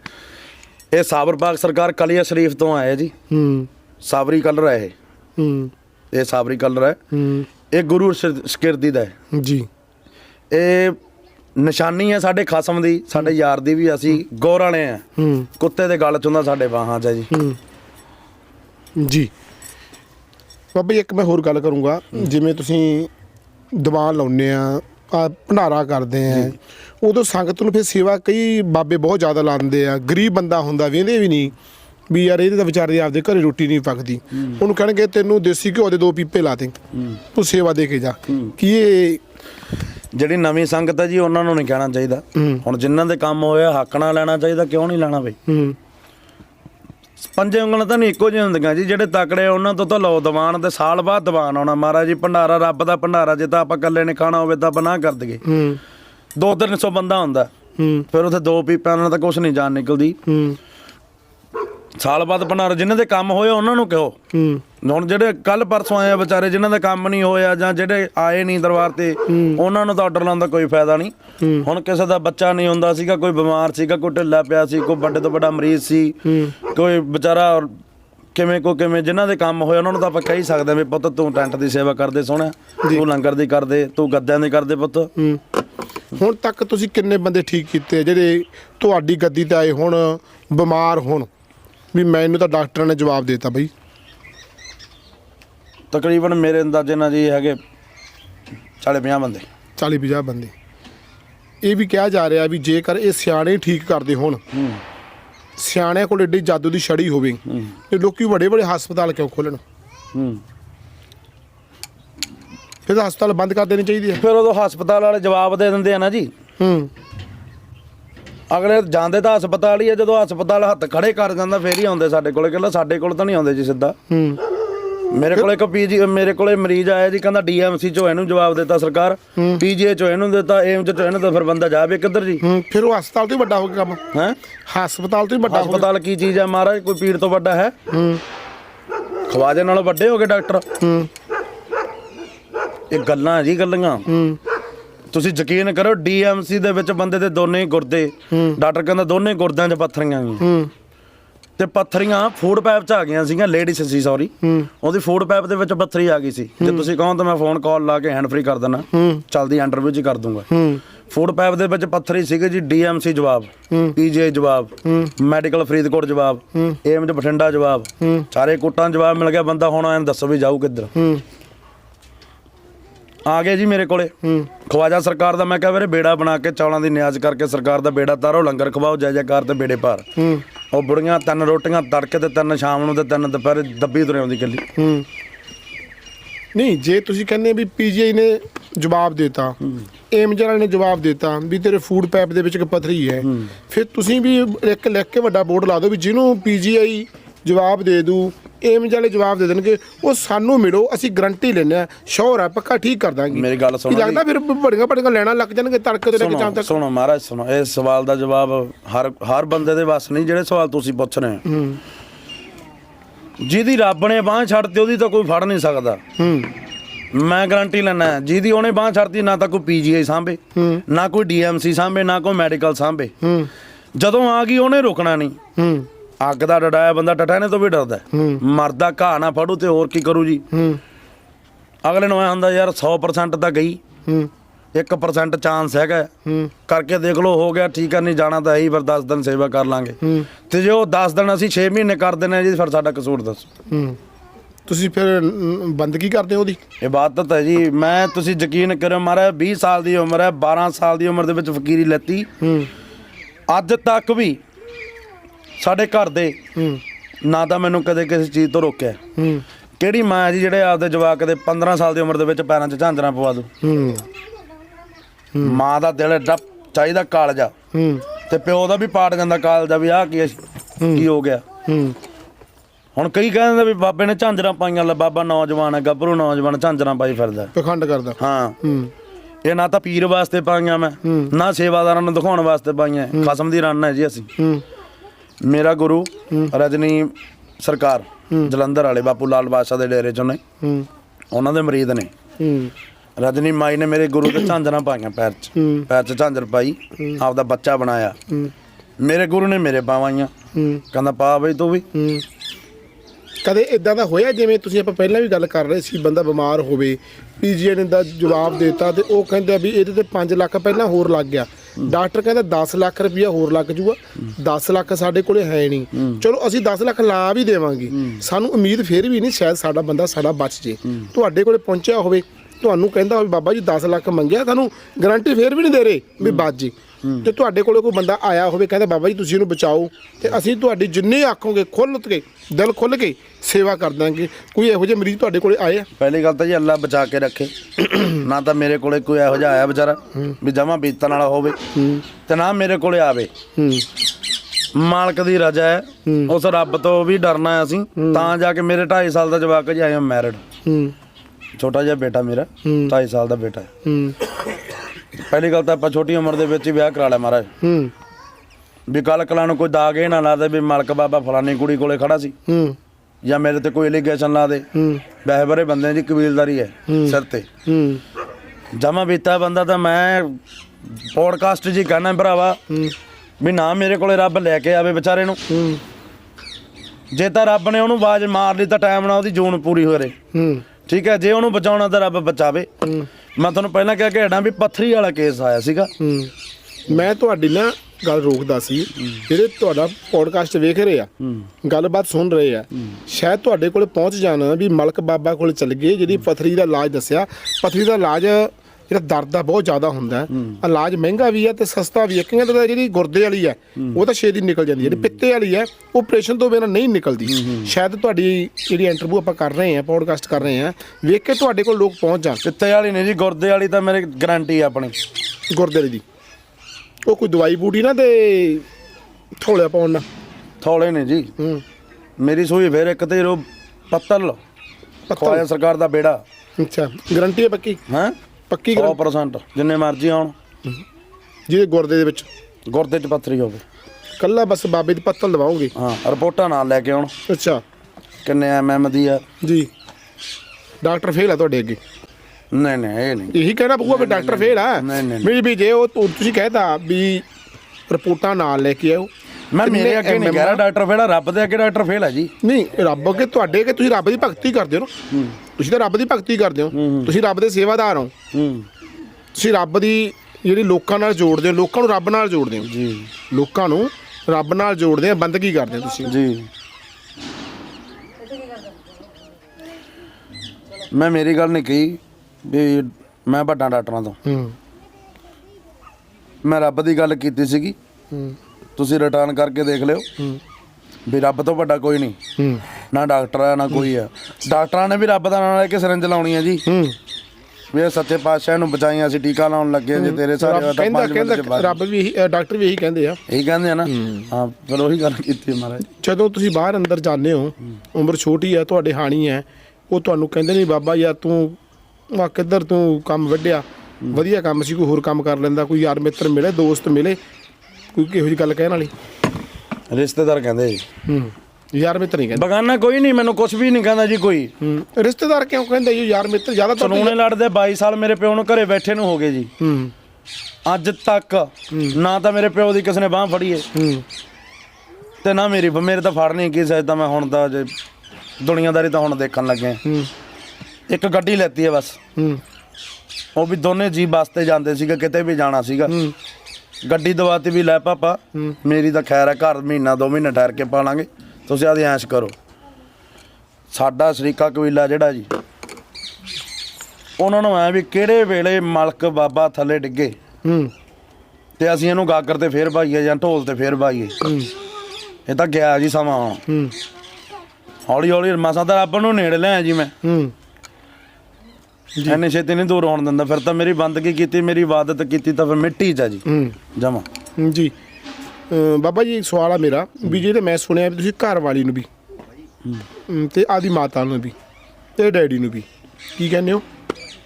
ਇਹ ਸਾਬਰ ਪਾਕ ਸਰਕਾਰ ਕਲੀਆ ਸ਼ਰੀਫ ਤੋਂ ਆਇਆ ਜੀ। ਹੂੰ। ਸਾਬਰੀ ਕਲਰ ਹੈ ਇਹ। ਹੂੰ। ਇਹ ਸਾਬਰੀ ਕਲਰ ਹੈ। ਹੂੰ। ਇਹ ਗੁਰੂ ਸ਼ਰ- ਸ਼ਕਿਰਦੀ ਦਾ ਹੈ। ਜੀ। ਇਹ ਨਿਸ਼ਾਨੀ ਹੈ ਸਾਡੇ ਖਸਮ ਦੀ ਸਾਡੇ ਯਾਰ ਦੀ ਵੀ ਅਸੀਂ ਗੌਰ ਵਾਲੇ ਆ। ਕੁੱਤੇ ਦੇ ਗਲ ਚ ਹੁੰਦਾ ਸਾਡੇ ਬਾਹਾਂ 'ਚ ਹੈ ਜੀ। ਜੀ। ਬਾਬਾ ਜੀ ਇੱਕ ਮੈਂ ਹੋਰ ਗੱਲ ਕਰੂੰਗਾ। ਜਿਵੇਂ ਤੁਸੀਂ ਦੀਵਾਨ ਲਾਉਨੇ ਆ ਆ ਭੰਡਾਰਾ ਕਰਦੇ ਆ ਉਦੋਂ ਸੰਗਤ ਨੂੰ ਫਿਰ ਸੇਵਾ ਕਈ ਬਾਬੇ ਬਹੁਤ ਜ਼ਿਆਦਾ ਲਾਉਂਦੇ ਆ। ਗਰੀਬ ਬੰਦਾ ਹੁੰਦਾ ਵੇਂਦੇ ਵੀ ਨਹੀਂ। ਵੀ ਯਾਰ ਇਹਦੇ ਤਾਂ ਵਿਚਾਰੇ ਆਪਦੇ ਘਰੇ ਰੋਟੀ ਨਹੀਂ ਪੱਕਦੀ। ਉਹਨੂੰ ਕਹਿਣਗੇ ਤੈਨੂੰ ਦੇਸੀ ਘਿਓ ਦੇ ਦੋ ਪੀਪੇ ਲਾ ਦੇ। ਤੂੰ ਸੇਵਾ ਦੇ ਕੇ ਜਾ। ਕੀ ਇਹ ਜਿਹੜੀ ਨਵੀਂ ਸੰਗਤ ਹੈ ਜੀ ਉਹਨਾਂ ਨੂੰ ਨਹੀਂ ਕਹਿਣਾ ਚਾਹੀਦਾ। ਹੁਣ ਜਿਨ੍ਹਾਂ ਦੇ ਕੰਮ ਹੋਇਆ ਹੱਕ ਨਾਲ ਲੈਣਾ ਚਾਹੀਦਾ ਕਿਉਂ ਨਹੀਂ ਲੈਣਾ ਬਈ? ਪੰਜੇ ਉਂਗਲਾਂ ਤਾਂ ਨਹੀਂ ਇੱਕੋ ਜਿਹੀਆਂ ਹੁੰਦੀਆਂ ਜੀ ਜਿਹੜੇ ਤਕੜੇ ਉਹਨਾਂ ਤੋਂ ਤਾਂ ਲਓ ਦੀਵਾਨ ਤੇ ਸਾਲ ਬਾਅਦ ਦੀਵਾਨ ਆਉਣਾ। ਮਹਾਰਾਜ ਜੀ ਭੰਡਾਰਾ ਰੱਬ ਦਾ ਭੰਡਾਰਾ ਜੇ ਤਾਂ ਆਪਾਂ ਇਕੱਲੇ ਨੇ ਖਾਣਾ ਹੋਵੇ ਤਾਂ ਨਾ ਕਰ ਦਈਏ। ਹੂੰ। ਦੋ ਤਿੰਨ ਸੌ ਬੰਦਾ ਹੁੰਦਾ। ਫਿਰ ਉੱਥੇ ਦੋ ਪੀਪਿਆਂ ਨਾਲ ਤਾਂ ਕੁਝ ਨਹੀਂ ਜਾਣ ਨਿਕਲਦੀ। ਹੂੰ। ਸਾਲ ਬਾਅਦ ਭੰਡਾਰਾ ਜਿਨ੍ਹਾਂ ਦੇ ਕੰਮ ਹੋਏ ਉਹਨਾਂ ਨੂੰ ਕਹੋ। ਹੂੰ। ਹੁਣ ਜਿਹੜੇ ਕੱਲ ਪਰਸੋਂ ਆਏ ਆ ਵਿਚਾਰੇ ਜਿਨ੍ਹਾਂ ਦਾ ਕੰਮ ਨਹੀਂ ਹੋਇਆ ਜਾਂ ਜਿਹੜੇ ਆਏ ਨਹੀਂ ਦਰਬਾਰ ਤੇ ਉਹਨਾਂ ਨੂੰ ਤਾਂ ਆਰਡਰ ਲਾਉਣ ਦਾ ਕੋਈ ਫਾਇਦਾ ਨਹੀਂ। ਹੁਣ ਕਿਸੇ ਦਾ ਬੱਚਾ ਨਹੀਂ ਹੁੰਦਾ ਸੀਗਾ ਕੋਈ ਬਿਮਾਰ ਸੀਗਾ ਕੋਈ ਢਿੱਲਾ ਪਿਆ ਸੀ ਕੋਈ ਵੱਡੇ ਤੋਂ ਵੱਡਾ ਮਰੀਜ਼ ਸੀ ਕੋਈ ਵਿਚਾਰਾ ਕਿਵੇਂ ਕੋ ਕਿਵੇਂ ਜਿਨ੍ਹਾਂ ਦੇ ਕੰਮ ਹੋਏ ਉਹਨਾਂ ਨੂੰ ਤਾਂ ਆਪਾਂ ਕਹਿ ਹੀ ਸਕਦੇ ਹਾਂ ਵੀ ਪੁੱਤ ਤੂੰ ਟੈਂਟ ਦੀ ਸੇਵਾ ਕਰਦੇ ਸੋਹਣਾ ਤੂੰ ਲੰਗਰ ਦੀ ਕਰਦੇ ਤੂੰ ਗੱਦਿਆਂ ਦੀ ਕਰਦੇ ਪੁੱਤ। ਹੁਣ ਤੱਕ ਤੁਸੀਂ ਕਿੰਨੇ ਬੰਦੇ ਠੀਕ ਕੀਤੇ ਆ ਜਿਹੜੇ ਤੁਹਾਡੀ ਗੱਦੀ ਤੇ ਆਏ ਹੁਣ ਬਿਮਾਰ ਹੋਣ? ਵੀ ਮੈਨੂੰ ਤਾਂ ਡਾਕਟਰਾਂ ਨੇ ਜਵਾਬ ਦੇਤਾ ਬਈ। ਤਕਰੀਬਨ ਮੇਰੇ ਅੰਦਾਜ਼ੇ ਨਾਲ ਜੀ ਹੈਗੇ 40 50 ਬੰਦੇ। 40 50 ਬੰਦੇ। ਇਹ ਵੀ ਕਿਹਾ ਜਾ ਰਿਹਾ ਵੀ ਜੇਕਰ ਇਹ ਸਿਆਣੇ ਠੀਕ ਕਰਦੇ ਹੋਣ ਸਿਆਣਿਆਂ ਕੋਲ ਏਡੀ ਜਾਦੂ ਦੀ ਛੜੀ ਹੋਵੇ ਤੇ ਲੋਕੀ ਵੱਡੇ ਵੱਡੇ ਹਸਪਤਾਲ ਕਿਉਂ ਖੋਲਣ? ਹੂੰ। ਫਿਰ ਤਾਂ ਹਸਪਤਾਲ ਬੰਦ ਕਰ ਦੇਣੇ ਚਾਹੀਦੇ ਆ। ਫਿਰ ਉਦੋਂ ਹਸਪਤਾਲ ਵਾਲੇ ਜਵਾਬ ਦੇ ਦਿੰਦੇ ਆ ਨਾ ਜੀ। ਹੂੰ। ਅਗਲੇ ਜਾਂਦੇ ਤਾਂ ਹਸਪਤਾਲ ਹੀ ਆ ਜਦੋਂ ਹਸਪਤਾਲ ਹੱਥ ਖੜੇ ਕਰ ਜਾਂਦਾ ਫੇਰ ਹੀ ਆਉਂਦੇ ਸਾਡੇ ਕੋਲੇ ਕਹਿੰਦਾ ਸਾਡੇ ਕੋਲ ਤਾਂ ਨਹੀਂ ਆਉਂਦੇ ਜੀ ਸਿੱਧਾ। ਹੂੰ। ਮੇਰੇ ਕੋਲੇ ਇੱਕ ਪੀਜੀ ਮੇਰੇ ਕੋਲੇ ਮਰੀਜ਼ ਆਇਆ ਜੀ ਕਹਿੰਦਾ ਡੀਐਮਸੀ ਚੋਂ ਇਹਨੂੰ ਜਵਾਬ ਦਿੱਤਾ ਸਰਕਾਰ ਪੀਜੀਏ ਚੋਂ ਇਹਨੂੰ ਦਿੱਤਾ ਏਮਜ ਚੋਂ ਇਹਨੂੰ ਤਾਂ ਫਿਰ ਬੰਦਾ ਜਾਵੇ ਕਿੱਧਰ ਜੀ? ਫਿਰ ਉਹ ਹਸਪਤਾਲ ਤੋਂ ਹੀ ਵੱਡਾ ਹੋ ਗਿਆ ਕੰਮ। ਹੈ? ਹਸਪਤਾਲ ਤੋਂ ਹੀ ਵੱਡਾ ਹਸਪਤਾਲ ਕੀ ਚੀਜ਼ ਹੈ ਮਹਾਰਾਜ? ਕੋਈ ਪੀੜ ਤੋਂ ਵੱਡਾ ਹੈ? ਖਵਾਜੇ ਨਾਲੋਂ ਵੱਡੇ ਹੋ ਗਏ ਡਾਕਟਰ। ਇਹ ਗੱਲਾਂ ਜੀ ਗੱਲਾਂ। ਤੁਸੀਂ ਯਕੀਨ ਕਰੋ ਡੀਐਮਸੀ ਦੇ ਵਿੱਚ ਬੰਦੇ ਦੇ ਦੋਨੇ ਗੁਰਦੇ। ਡਾਕਟਰ ਕਹਿੰਦਾ ਦੋਨੇ ਗੁਰਦਿਆਂ 'ਚ ਪੱਥਰੀਆਂ ਹੂੰ। ਤੇ ਪੱਥਰੀਆਂ ਫੂਡ ਪਾਈਪ ਚ ਆ ਗਈਆਂ ਸੀਗੀਆਂ ਲੇਡੀਜ਼ ਸੀ ਸੌਰੀ ਉਹਦੀ ਫੂਡ ਪਾਈਪ ਦੇ ਵਿੱਚ ਪੱਥਰੀ ਆ ਗਈ ਸੀ। ਜੇ ਤੁਸੀਂ ਕਹੋ ਤਾਂ ਮੈਂ ਫੋਨ ਕਾਲ ਲਾ ਕੇ ਹੈਂਡ ਫ੍ਰੀ ਕਰ ਦਿੰਦਾ। ਚਲਦੀ ਇੰਟਰਵਿਊ ਚ ਹੀ ਕਰ ਦੂੰਗਾ। ਫੂਡ ਪਾਈਪ ਦੇ ਵਿੱਚ ਪੱਥਰੀ ਸੀਗੀ ਜੀ ਡੀਐਮਸੀ ਜਵਾਬ ਪੀਜੀਆਈ ਜਵਾਬ ਮੈਡੀਕਲ ਫਰੀਦਕੋਟ ਜਵਾਬ ਏਮਜ ਬਠਿੰਡਾ ਜਵਾਬ ਸਾਰੇ ਕੋਟਾਂ ਜਵਾਬ ਮਿਲ ਗਿਆ ਬੰਦਾ ਹੁਣ ਐਂ ਦੱਸੋ ਵੀ ਜਾਊ ਕਿੱਧਰ। ਆ ਗਿਆ ਜੀ ਮੇਰੇ ਕੋਲੇ। ਖਵਾਜਾ ਸਰਕਾਰ ਦਾ ਮੈਂ ਕਿਹਾ ਵੀਰੇ ਬੇੜਾ ਬਣਾ ਕੇ ਚੌਲਾਂ ਦੀ ਨਿਆਜ਼ ਕਰਕੇ ਸਰਕਾਰ ਦਾ ਬੇੜਾ ਤਾਰੋ ਲੰਗਰ ਖਵਾਓ ਜੈ ਜੈਕਾਰ ਤੇ ਬੇੜੇ ਪਾਰ ਹੂੰ। ਉਹ ਬੁੜੀਆਂ ਤਿੰਨ ਰੋਟੀਆਂ ਤੜਕੇ ਤੇ ਤਿੰਨ ਸ਼ਾਮ ਨੂੰ ਤੇ ਤਿੰਨ ਦੁਪਹਿਰੇ ਦੱਬੀ ਤੁਰੇ ਆਉਂਦੀ ਕੱਲੀ ਹੂੰ। ਨਹੀਂ ਜੇ ਤੁਸੀਂ ਕਹਿੰਦੇ ਵੀ ਪੀਜੀਆਈ ਨੇ ਜਵਾਬ ਦਿੱਤਾ ਏਮਜਰ ਨੇ ਜਵਾਬ ਦਿੱਤਾ ਵੀ ਤੇਰੇ ਫੂਡ ਪਾਈਪ ਦੇ ਵਿੱਚ ਇੱਕ ਪਥਰੀ ਹੈ। ਫਿਰ ਤੁਸੀਂ ਵੀ ਇੱਕ ਲਿਖ ਕੇ ਵੱਡਾ ਬੋਰਡ ਲਾ ਦਿਓ ਵੀ ਜਿਹਨੂੰ ਪੀਜੀਆਈ ਜਵਾਬ ਦੇ ਦੂ ਏਮਜ ਵਾਲੇ ਜਵਾਬ ਦੇ ਦੇਣਗੇ ਉਹ ਸਾਨੂੰ ਮਿਲੋ ਅਸੀਂ ਗਰੰਟੀ ਲੈਂਦੇ ਆ ਸ਼ੋਰ ਆ ਪੱਕਾ ਠੀਕ ਕਰ ਦਾਂਗੇ। ਮੇਰੀ ਗੱਲ ਸੁਣੋ ਕੀ ਲੱਗਦਾ ਫਿਰ ਬੜੀਆਂ ਬੜੀਆਂ ਲੈਣਾ ਲੱਗ ਜਾਣਗੇ ਤੜਕੇ ਤੋਂ ਲੈ ਕੇ ਸ਼ਾਮ ਤੱਕ? ਸੁਣੋ ਮਹਾਰਾਜ ਸੁਣੋ ਇਸ ਸਵਾਲ ਦਾ ਜਵਾਬ ਹਰ ਹਰ ਬੰਦੇ ਦੇ ਵੱਸ ਨਹੀਂ ਜਿਹੜੇ ਸਵਾਲ ਤੁਸੀਂ ਪੁੱਛ ਰਹੇ ਹੋ। ਜਿਹਦੀ ਰੱਬ ਨੇ ਬਾਹ ਛੱਡਤੀ ਉਹਦੀ ਤਾਂ ਕੋਈ ਫੜ ਨਹੀਂ ਸਕਦਾ। ਹੂੰ। ਮੈਂ ਗਾਰੰਟੀ ਲੈਣਾ ਜਿਹਦੀ ਉਹਨੇ ਬਾਹ ਛੱਡਤੀ ਨਾ ਤਾਂ ਕੋਈ ਪੀਜੀਆਈ ਸਾਂਭੇ ਨਾ ਕੋਈ ਡੀਐਮਸੀ ਸਾਂਭੇ ਨਾ ਕੋਈ ਮੈਡੀਕਲ ਸਾਂਭੇ। ਜਦੋਂ ਆ ਗਈ ਉਹਨੇ ਰੁਕਣਾ ਨਹੀਂ। ਹੂੰ। ਅੱਗ ਦਾ ਡਡਾਇਆ ਬੰਦਾ ਟਟਾਣੇ ਤੋਂ ਵੀ ਡਰਦਾ। ਮਰਦਾ ਘਾਹ ਨਾ ਫੜੂ ਤੇ ਹੋਰ ਕੀ ਕਰੂ ਜੀ? ਅਗਲੇ ਨੂੰ ਐ ਹੁੰਦਾ ਯਾਰ 100% ਤਾਂ ਗਈ। ਹੂੰ। 1% ਚਾਂਸ ਹੈਗਾ ਕਰਕੇ ਦੇਖ ਲਓ ਹੋ ਗਿਆ ਠੀਕ ਆ ਨਹੀਂ ਜਾਣਾ ਤਾਂ ਇਹੀ ਫਿਰ 10 ਦਿਨ ਸੇਵਾ ਕਰ ਲਾਂਗੇ। ਤੇ ਜੇ ਉਹ 10 ਦਿਨ ਅਸੀਂ 6 ਮਹੀਨੇ ਕਰ ਦਿੰਨੇ ਜੀ ਫਿਰ ਸਾਡਾ ਕਸੂਰ ਦੱਸੋ। ਤੁਸੀਂ ਫਿਰ ਨ- ਬੰਦ ਕੀ ਕਰਦੇ ਹੋ ਉਹਦੀ? ਇਬਾਦਤ ਹੈ ਜੀ। ਮੈਂ ਤੁਸੀਂ ਯਕੀਨ ਕਰੋ ਮਾਰਾ 20 ਸਾਲ ਦੀ ਉਮਰ ਹੈ 12 ਸਾਲ ਦੀ ਉਮਰ ਦੇ ਵਿੱਚ ਫਕੀਰੀ ਲੈਤੀ। ਅੱਜ ਤੱਕ ਵੀ ਸਾਡੇ ਘਰ ਦੇ ਹੂੰ। ਨਾ ਤਾਂ ਮੈਨੂੰ ਕਦੇ ਕਿਸੇ ਚੀਜ਼ ਤੋਂ ਰੋਕਿਆ। ਹੂੰ। ਕਿਹੜੀ ਮਾਂ ਹੈ ਜੀ ਜਿਹੜੇ ਆਪਦੇ ਜਵਾਕ ਦੇ 15 ਸਾਲ ਦੀ ਉਮਰ ਦੇ ਵਿੱਚ ਪੈਰਾਂ 'ਚ ਝਾਂਜਰਾਂ ਪਵਾ ਦੋ ਹੂੰ। ਮਾਂ ਦਾ ਦਿਲ ਐਡਾ ਚਾਹੀਦਾ ਕਾਲਜਾ। ਹੂੰ। ਤੇ ਪਿਓ ਦਾ ਵੀ ਪਾੜ ਜਾਂਦਾ ਕਾਲਜਾ ਵੀ ਆਹ ਕੀ ਹੈ, ਕੀ ਹੋ ਗਿਆ? ਹੂੰ। ਹੁਣ ਕਈ ਕਹਿੰਦੇ ਵੀ ਬਾਬੇ ਨੇ ਝਾਂਜਰਾਂ ਪਾਈਆਂ ਲੈ ਬਾਬਾ ਨੌਜਵਾਨ ਹੈ ਗੱਭਰੂ ਨੌਜਵਾਨ ਝਾਂਜਰਾਂ ਪਾਈ ਫਿਰਦਾ। ਪਖੰਡ ਕਰਦਾ। ਹਾਂ। ਹੂੰ। ਇਹ ਨਾ ਤਾਂ ਪੀਰ ਵਾਸਤੇ ਪਾਈਆਂ ਮੈਂ ਨਾ ਸੇਵਾਦਾਰਾਂ ਨੂੰ ਦਿਖਾਉਣ ਵਾਸਤੇ ਪਾਈਆਂ ਖਸਮ ਦੀ ਰੰਨ ਹੈ ਜੀ ਅਸੀਂ। ਹੂੰ। ਮੇਰਾ ਗੁਰੂ ਰਜਨੀ ਸਰਕਾਰ ਜਲੰਧਰ ਵਾਲੇ ਬਾਪੂ ਲਾਲ ਬਾਦਸ਼ਾਹ ਦੇ ਡੇਰੇ ਚੋਂ ਨੇ। ਉਹਨਾਂ ਦੇ ਮਰੀਦ ਨੇ। ਰਜਨੀ ਮਾਈ ਨੇ ਮੇਰੇ ਗੁਰੂ ਦੇ ਝਾਂਜਰਾਂ ਪਾਈਆਂ ਪੈਰ 'ਚ। ਪੈਰ 'ਚ ਝਾਂਜਰ ਪਾਈ ਆਪਦਾ ਬੱਚਾ ਬਣਾਇਆ। ਮੇਰੇ ਗੁਰੂ ਨੇ ਮੇਰੇ ਪਾਵਾਈਆਂ ਕਹਿੰਦਾ ਪਾ ਬਈ ਤੂੰ ਵੀ। ਕਦੇ ਇਦਾਂ ਦਾ ਹੋਇਆ ਜਿਵੇਂ ਤੁਸੀਂ ਆਪਾਂ ਪਹਿਲਾਂ ਵੀ ਗੱਲ ਕਰ ਰਹੇ ਸੀ ਬੰਦਾ ਬਿਮਾਰ ਹੋਵੇ ਪੀਜੀਆਈ ਨੇ ਦਾ ਜਵਾਬ ਦਿੱਤਾ ਤੇ ਉਹ ਕਹਿੰਦੇ ਵੀ ਇਹਦੇ ਤੇ 5 ਲੱਖ ਪਹਿਲਾਂ ਹੋਰ ਲੱਗ ਗਿਆ। ਡਾਕਟਰ ਕਹਿੰਦਾ 10 ਲੱਖ ਰੁਪਇਆ ਹੋਰ ਲੱਗ ਜੂਗਾ। 10 ਲੱਖ ਸਾਡੇ ਕੋਲੇ ਹੈ ਨਹੀਂ। ਚਲੋ, ਅਸੀਂ 10 ਲੱਖ ਲਾ ਵੀ ਦੇਵਾਂਗੇ। ਸਾਨੂੰ ਉਮੀਦ ਫੇਰ ਵੀ ਨਹੀਂ, ਸ਼ਾਇਦ ਸਾਡਾ ਬੰਦਾ ਸਾਡਾ ਬਚ ਜੇ। ਤੁਹਾਡੇ ਕੋਲੇ ਪਹੁੰਚਿਆ ਹੋਵੇ, ਤੁਹਾਨੂੰ ਕਹਿੰਦਾ ਹੋਵੇ, ਬਾਬਾ ਜੀ 10 ਲੱਖ ਮੰਗਿਆ, ਤੁਹਾਨੂੰ ਗਾਰੰਟੀ ਫੇਰ ਵੀ ਨਹੀਂ ਦੇ ਰਹੇ ਵੀ ਬਚ ਜੇ। ਤੇ ਤੁਹਾਡੇ ਕੋਲੇ ਕੋਈ ਬੰਦਾ ਆਇਆ ਹੋਵੇ ਕਹਿੰਦਾ ਬਾਬਾ ਜੀ ਤੁਸੀਂ ਇਹਨੂੰ ਬਚਾਓ। ਤੇ ਅਸੀਂ ਤੁਹਾਡੀ ਜਿੰਨੇ ਆਖੋਗੇ ਖੁੱਲ੍ਹ ਕੇ ਦਿਲ ਖੁੱਲ੍ਹ ਕੇ ਸੇਵਾ ਕਰ ਦਾਂਗੇ ਕੋਈ ਇਹੋ ਜਿਹੇ ਮਰੀਜ਼ ਤੁਹਾਡੇ ਕੋਲੇ ਆਏ ਆ? ਪਹਿਲੀ ਗੱਲ ਤਾਂ ਜੀ ਅੱਲਾ ਬਚਾ ਕੇ ਰੱਖੇ। ਨਾ ਤਾਂ ਮੇਰੇ ਕੋਲੇ ਕੋਈ ਇਹੋ ਜਿਹਾ ਆਇਆ ਵਿਚਾਰਾ ਵੀ ਜਮਾ ਬੀਤਣ ਵਾਲਾ ਹੋਵੇ ਤੇ ਨਾ ਮੇਰੇ ਕੋਲੇ ਆਵੇ। ਮਾਲਕ ਦੀ ਰਜ਼ਾ ਹੈ। ਉਸ ਰੱਬ ਤੋਂ ਵੀ ਡਰਨਾ ਅਸੀਂ ਤਾਂ ਜਾ ਕੇ ਮੇਰੇ 2.5 ਸਾਲ ਦਾ ਜਵਾਕ ਜੀ ਆਇਆ ਮੈਰਿਡ ਛੋਟਾ ਜਿਹਾ ਬੇਟਾ ਮੇਰਾ 2.5 ਸਾਲ ਦਾ ਬੇਟਾ ਹੂੰ। ਪਹਿਲੀ ਗੱਲ ਤਾਂ ਆਪਾਂ ਛੋਟੀ ਉਮਰ ਦੇ ਵਿੱਚ ਹੀ ਵਿਆਹ ਕਰਾ ਲਿਆ ਮਹਾਰਾਜ। ਹੂੰ। ਵੀ ਕੱਲ ਕਲਾ ਨੂੰ ਕੋਈ ਦਾਗ ਇਹ ਨਾ ਲਾ ਦੇ ਵੀ ਮਲਕ ਬਾਬਾ ਫਲਾਨੀ ਕੁੜੀ ਕੋਲੇ ਖੜਾ ਸੀ। ਹੂੰ। ਜਾਂ ਮੇਰੇ ਤੇ ਕੋਈ ਐਲੀਗੇਸ਼ਨ ਲਾ ਦੇ। ਹੂੰ। ਵੈਸੇ ਬਰੇ ਬੰਦੇ ਦੀ ਕਬੀਲਦਾਰੀ ਹੈ ਸਿਰ ਤੇ। ਹੂੰ। ਜਮਾ ਬੀਤਾ ਬੰਦਾ ਤਾਂ ਮੈਂ ਪੋਡਕਾਸਟ ਜੀ ਕਹਿਣਾ ਭਰਾਵਾ। ਵੀ ਨਾ ਮੇਰੇ ਕੋਲੇ ਰੱਬ ਲੈ ਕੇ ਆਵੇ ਵਿਚਾਰੇ ਨੂੰ। ਹੂੰ। ਜੇ ਤਾਂ ਰੱਬ ਨੇ ਉਹਨੂੰ ਆਵਾਜ਼ ਮਾਰ ਲਈ ਤਾਂ ਟਾਈਮ ਨਾਲ ਉਹਦੀ ਜੂਨ ਪੂਰੀ ਹੋ ਰੇ ਹੂੰ। ਠੀਕ ਹੈ ਜੇ ਉਹਨੂੰ ਬਚਾਉਣਾ ਤਾਂ ਰੱਬ ਬਚਾਵੇ। ਮੈਂ ਤੁਹਾਨੂੰ ਪਹਿਲਾਂ ਕਹਿ ਕੇ ਹਟਾਂ ਵੀ ਪੱਥਰੀ ਵਾਲਾ ਕੇਸ ਆਇਆ ਸੀਗਾ। ਹੂੰ। ਮੈਂ ਤੁਹਾਡੀ ਨਾ ਗੱਲ ਰੋਕਦਾ ਸੀ ਜਿਹੜੇ ਤੁਹਾਡਾ ਪੋਡਕਾਸਟ ਵੇਖ ਰਹੇ ਆ ਗੱਲਬਾਤ ਸੁਣ ਰਹੇ ਆ ਸ਼ਾਇਦ ਤੁਹਾਡੇ ਕੋਲੇ ਪਹੁੰਚ ਜਾਣ ਵੀ ਮਲਕ ਬਾਬਾ ਕੋਲ ਚੱਲ ਗਏ ਜਿਹੜੀ ਪਥਰੀ ਦਾ ਇਲਾਜ ਦੱਸਿਆ। ਪਥਰੀ ਦਾ ਇਲਾਜ ਜਿਹੜਾ ਦਰਦ ਦਾ ਬਹੁਤ ਜ਼ਿਆਦਾ ਹੁੰਦਾ ਹੈ ਇਲਾਜ ਮਹਿੰਗਾ ਵੀ ਹੈ ਤੇ ਸਸਤਾ ਵੀ ਹੈ। ਕਿਉਂਕਿ ਤਾਂ ਜਿਹੜੀ ਗੁਰਦੇ ਵਾਲੀ ਹੈ ਉਹ ਤਾਂ ਛੇਤੀ ਨਿਕਲ ਜਾਂਦੀ ਹੈ। ਜਿਹੜੀ ਪਿੱਤੇ ਵਾਲੀ ਹੈ ਆਪਰੇਸ਼ਨ ਤੋਂ ਬਿਨਾਂ ਨਹੀਂ ਨਿਕਲਦੀ। ਸ਼ਾਇਦ ਤੁਹਾਡੀ ਜਿਹੜੀ ਇੰਟਰਵਿਊ ਆਪਾਂ ਕਰ ਰਹੇ ਹਾਂ ਪੋਡਕਾਸਟ ਕਰ ਰਹੇ ਹਾਂ ਵੇਖ ਕੇ ਤੁਹਾਡੇ ਕੋਲ ਲੋਕ ਪਹੁੰਚ ਜਾਣ। ਪਿੱਤੇ ਵਾਲੀ ਨਹੀਂ ਜੀ ਗੁਰਦੇ ਵਾਲੀ ਤਾਂ ਮੇਰੇ ਗਾਰੰਟੀ ਆ ਆਪਣੀ। ਗੁਰਦੇ ਵਾਲੀ ਦੀ। ਉਹ ਕੋਈ ਦਵਾਈ ਬੂਟੀ ਨਾ ਤੇ ਥੋੜਿਆ ਪਾਉਣ ਨਾ ਥੋੜੇ ਨੇ ਜੀ। ਮੇਰੀ ਸੂਈ ਫੇਰ ਇੱਕ ਤੇ ਰੋ ਪੱਤਲ। ਖਵਾਇਆ ਸਰਕਾਰ ਦਾ ਬੇੜਾ। ਅੱਛਾ ਗਰੰਟੀ ਹੈ ਪੱਕੀ? ਹੈ? ਪੱਕੀ ਗਰੰਟੀ 100% ਜਿੰਨੇ ਮਰਜ਼ੀ ਆਉਣ। ਜਿਹਦੇ ਗੁਰਦੇ ਦੇ ਵਿੱਚ। ਗੁਰਦੇ 'ਚ ਪੱਥਰੀ ਹੋਵੇ। ਕੱਲਾ ਬਸ ਬਾਬੇ ਦੀ ਪੱਤਲ ਦਵਾਓਗੇ ਹਾਂ ਰਿਪੋਰਟਾਂ ਨਾਲ ਲੈ ਕੇ ਆਉਣ। ਅੱਛਾ। ਕਿੰਨੇ ਐਮਐਮ ਦੀ ਆ। ਜੀ। ਡਾਕਟਰ ਫੇਲ ਆ ਤੁਹਾਡੇ ਅੱਗੇ? ਨਹੀਂ ਨਹੀਂ ਇਹ ਨਹੀਂ। ਇਹੀ ਕਹਿਣਾ ਪਊਗਾ ਵੀ ਡਾਕਟਰ ਫੇਲ ਆ। ਨਹੀਂ, ਨਹੀਂ, ਵੀ ਵੀ ਜੇ ਉਹ ਤੁਸੀਂ ਕਹਿਤਾ ਵੀ ਰਿਪੋਰਟਾਂ ਨਾਲ ਲੈ ਕੇ ਆਓ। ਮੈਂ ਮੇਰੇ ਅੱਗੇ ਨਹੀਂ ਕਹਿ ਰਿਹਾ ਡਾਕਟਰ ਫੇਲ ਆ ਰੱਬ ਦੇ ਅੱਗੇ ਡਾਕਟਰ ਫੇਲ ਆ ਜੀ। ਨਹੀਂ ਰੱਬ ਅੱਗੇ ਤੁਹਾਡੇ ਅੱਗੇ ਤੁਸੀਂ ਰੱਬ ਦੀ ਭਗਤੀ ਕਰਦੇ ਹੋ ਨਾ। ਤੁਸੀਂ ਤਾਂ ਰੱਬ ਦੀ ਭਗਤੀ ਕਰਦੇ ਹੋ। ਤੁਸੀਂ ਰੱਬ ਦੇ ਸੇਵਾਦਾਰ ਹੋ। ਹੂੰ। ਤੁਸੀਂ ਰੱਬ ਦੀ ਜਿਹੜੀ ਲੋਕਾਂ ਨਾਲ ਜੋੜਦੇ ਹੋ ਲੋਕਾਂ ਨੂੰ ਰੱਬ ਨਾਲ ਜੋੜਦੇ ਹੋ। ਜੀ। ਲੋਕਾਂ ਨੂੰ ਰੱਬ ਨਾਲ ਜੋੜਦੇ ਆ ਬੰਦਗੀ ਕਰਦੇ ਹੋ ਤੁਸੀਂ। ਜੀ। ਮੈਂ ਮੇਰੀ ਗੱਲ ਨਹੀਂ ਕਹੀ ਵੀ ਮੈਂ ਵੱਡਾ ਡਾਕਟਰਾਂ ਤੋਂ। ਹੂੰ। ਮੈਂ ਰੱਬ ਦੀ ਗੱਲ ਕੀਤੀ ਸੀਗੀ। ਹੂੰ। ਤੁਸੀਂ ਰਿਟਰਨ ਕਰਕੇ ਦੇਖ ਲਿਓ। ਹੂੰ। ਵੀ ਰੱਬ ਤੋਂ ਵੱਡਾ ਕੋਈ ਨਹੀਂ। ਹੂੰ। ਨਾ ਡਾਕਟਰ ਆ ਨਾ ਕੋਈ ਆ। ਡਾਕਟਰਾਂ ਨੇ ਵੀ ਰੱਬ ਦਾ ਨਾਮ ਲੈ ਕੇ ਸਿਰੰਜ ਲਾਉਣੀ ਆ ਜੀ। ਹੂੰ। ਵੀ ਸੱਚੇ ਪਾਤਸ਼ਾਹ ਨੂੰ ਬਚਾਈਆਂ ਅਸੀਂ ਟੀਕਾ ਲਾਉਣ ਲੱਗੇ ਜੇ ਤੇਰੇ ਸਾਰੇ ਤਾਂ ਕਹਿੰਦਾ ਪੰਜ ਮਿੰਟ ਚ ਕਹਿੰਦਾ ਰੱਬ ਵੀ ਇਹੀ ਅ, ਡਾਕਟਰ ਵੀ ਇਹੀ ਕਹਿੰਦੇ ਆ। ਇਹੀ ਕਹਿੰਦੇ ਆ ਨਾ। ਹਾਂ। ਫਿਰ ਉਹੀ ਗੱਲ ਕੀਤੀ ਆ ਮਹਾਰਾਜ। ਜਦੋਂ ਤੁਸੀਂ ਬਾਹਰ ਅੰਦਰ ਜਾਂਦੇ ਹੋ ਉਮਰ ਛੋਟੀ ਹੈ ਤੁਹਾਡੇ ਹਾਣੀ ਹੈ ਉਹ ਤੁਹਾਨੂੰ ਕਹਿੰਦੇ ਨਹੀਂ ਬਾਬਾ ਯਾਰ ਤੂੰ ਆ ਕਿੱਧਰ ਤੂੰ ਕੰਮ ਵੱਢਿਆ? ਵਧੀਆ ਕੰਮ ਸੀ ਕੋਈ ਹੋਰ ਕੰਮ ਕਰ ਲੈਂਦਾ ਕੋਈ ਯਾਰ ਮਿੱਤਰ ਮਿਲੇ ਦੋਸਤ ਮਿਲੇ ਕੋਈ ਕਿਹੋ ਜਿਹੀ ਗੱਲ ਕਹਿਣ ਵਾਲੀ? ਰਿਸ਼ਤੇਦਾਰ ਕਹਿੰਦੇ ਜੀ। ਹੂੰ ਯਾਰ ਮਿੱਤਰ ਨਹੀਂ ਕਹਿੰਦੇ। ਬਗਾਨਾ ਕੋਈ ਨਹੀਂ ਮੈਨੂੰ ਕੁਝ ਵੀ ਨਹੀਂ ਕਹਿੰਦਾ ਜੀ ਕੋਈ। ਹੂੰ ਰਿਸ਼ਤੇਦਾਰ ਕਿਉਂ ਕਹਿੰਦੇ ਜੀ? ਯਾਰ ਮਿੱਤਰ ਜ਼ਿਆਦਾ ਤਾਂ ਕਾਨੂੰਨੇ ਲੜਦੇ 22 ਸਾਲ ਮੇਰੇ ਪਿਓ ਨੂੰ ਘਰੇ ਬੈਠੇ ਨੂੰ ਹੋ ਗਏ ਜੀ। ਹੂੰ। ਅੱਜ ਤੱਕ ਨਾ ਤਾਂ ਮੇਰੇ ਪਿਓ ਦੀ ਕਿਸੇ ਨੇ ਬਾਹ ਫੜੀ ਏ। ਹੂੰ। ਤੇ ਨਾ ਮੇਰੀ ਮੇਰੇ ਤਾਂ ਫੜ ਨਹੀਂ ਕੀ ਸੱਚ ਤਾਂ ਮੈਂ ਹੁਣ ਤਾਂ ਜੇ ਦੁਨੀਆਦਾਰੀ ਤਾਂ ਹੁਣ ਦੇਖਣ ਲੱਗੇ। ਹੂੰ। ਇੱਕ ਗੱਡੀ ਲੈਤੀ ਹੈ ਬਸ। ਹੂੰ। ਉਹ ਵੀ ਦੋਨੇ ਜੀ ਬੱਸ ਤੇ ਜਾਂਦੇ ਸੀਗੇ ਕਿਤੇ ਵੀ ਜਾਣਾ ਸੀਗਾ। ਹੂੰ। ਗੱਡੀ ਦਵਾਤੀ ਵੀ ਲੈ ਪਾਪਾ। ਮੇਰੀ ਤਾਂ ਖੈਰ ਹੈ ਘਰ ਮਹੀਨਾ ਦੋ ਮਹੀਨੇ ਠਹਿਰ ਕੇ ਪਾਲਾਂਗੇ। ਤੁਸੀਂ ਆਦੀ ਐਸ਼ ਕਰੋ। ਸਾਡਾ ਸ਼ਰੀਕਾ ਕਬੀਲਾ ਜਿਹੜਾ ਜੀ ਉਹਨਾਂ ਨੂੰ ਐ ਵੀ ਕਿਹੜੇ ਵੇਲੇ ਮਲਕ ਬਾਬਾ ਥੱਲੇ ਡਿੱਗੇ? ਹੂੰ। ਤੇ ਅਸੀਂ ਇਹਨੂੰ ਗਾਗਰ ਤੇ ਫੇਰ ਭਾਈਏ ਜਾਂ ਢੋਲ ਤੇ ਫੇਰ ਭਾਈਏ? ਇਹ ਤਾਂ ਗਿਆ ਜੀ ਸਮਾਂ। ਹੁਣ ਹੂੰ। ਹੌਲੀ ਹੌਲੀ ਮਸਾਂ ਤਾਂ ਰੱਬ ਨੂੰ ਨੇੜੇ ਲੈ ਜੀ ਮੈਂ। ਹੂੰ। ਐਨੇ ਛੇਤੀ ਨਹੀਂ ਦੂਰ ਹੋਣ ਦਿੰਦਾ। ਫਿਰ ਤਾਂ ਮੇਰੀ ਬੰਦਗੀ ਕੀਤੀ ਮੇਰੀ ਇਬਾਦਤ ਕੀਤੀ ਤਾਂ ਫਿਰ ਮਿੱਟੀ ਚ ਆ ਜੀ। ਜਮਾ ਜੀ। ਬਾਬਾ ਜੀ ਇੱਕ ਸਵਾਲ ਆ ਮੇਰਾ। ਵੀ ਜਿਹੜੇ ਮੈਂ ਸੁਣਿਆ ਵੀ ਤੁਸੀਂ ਘਰ ਵਾਲੀ ਨੂੰ ਵੀ ਅਮ, ਤੇ ਆਦੀ ਮਾਤਾ ਨੂੰ ਵੀ ਤੇ ਡੈਡੀ ਨੂੰ ਵੀ। ਕੀ ਕਹਿੰਦੇ ਹੋ?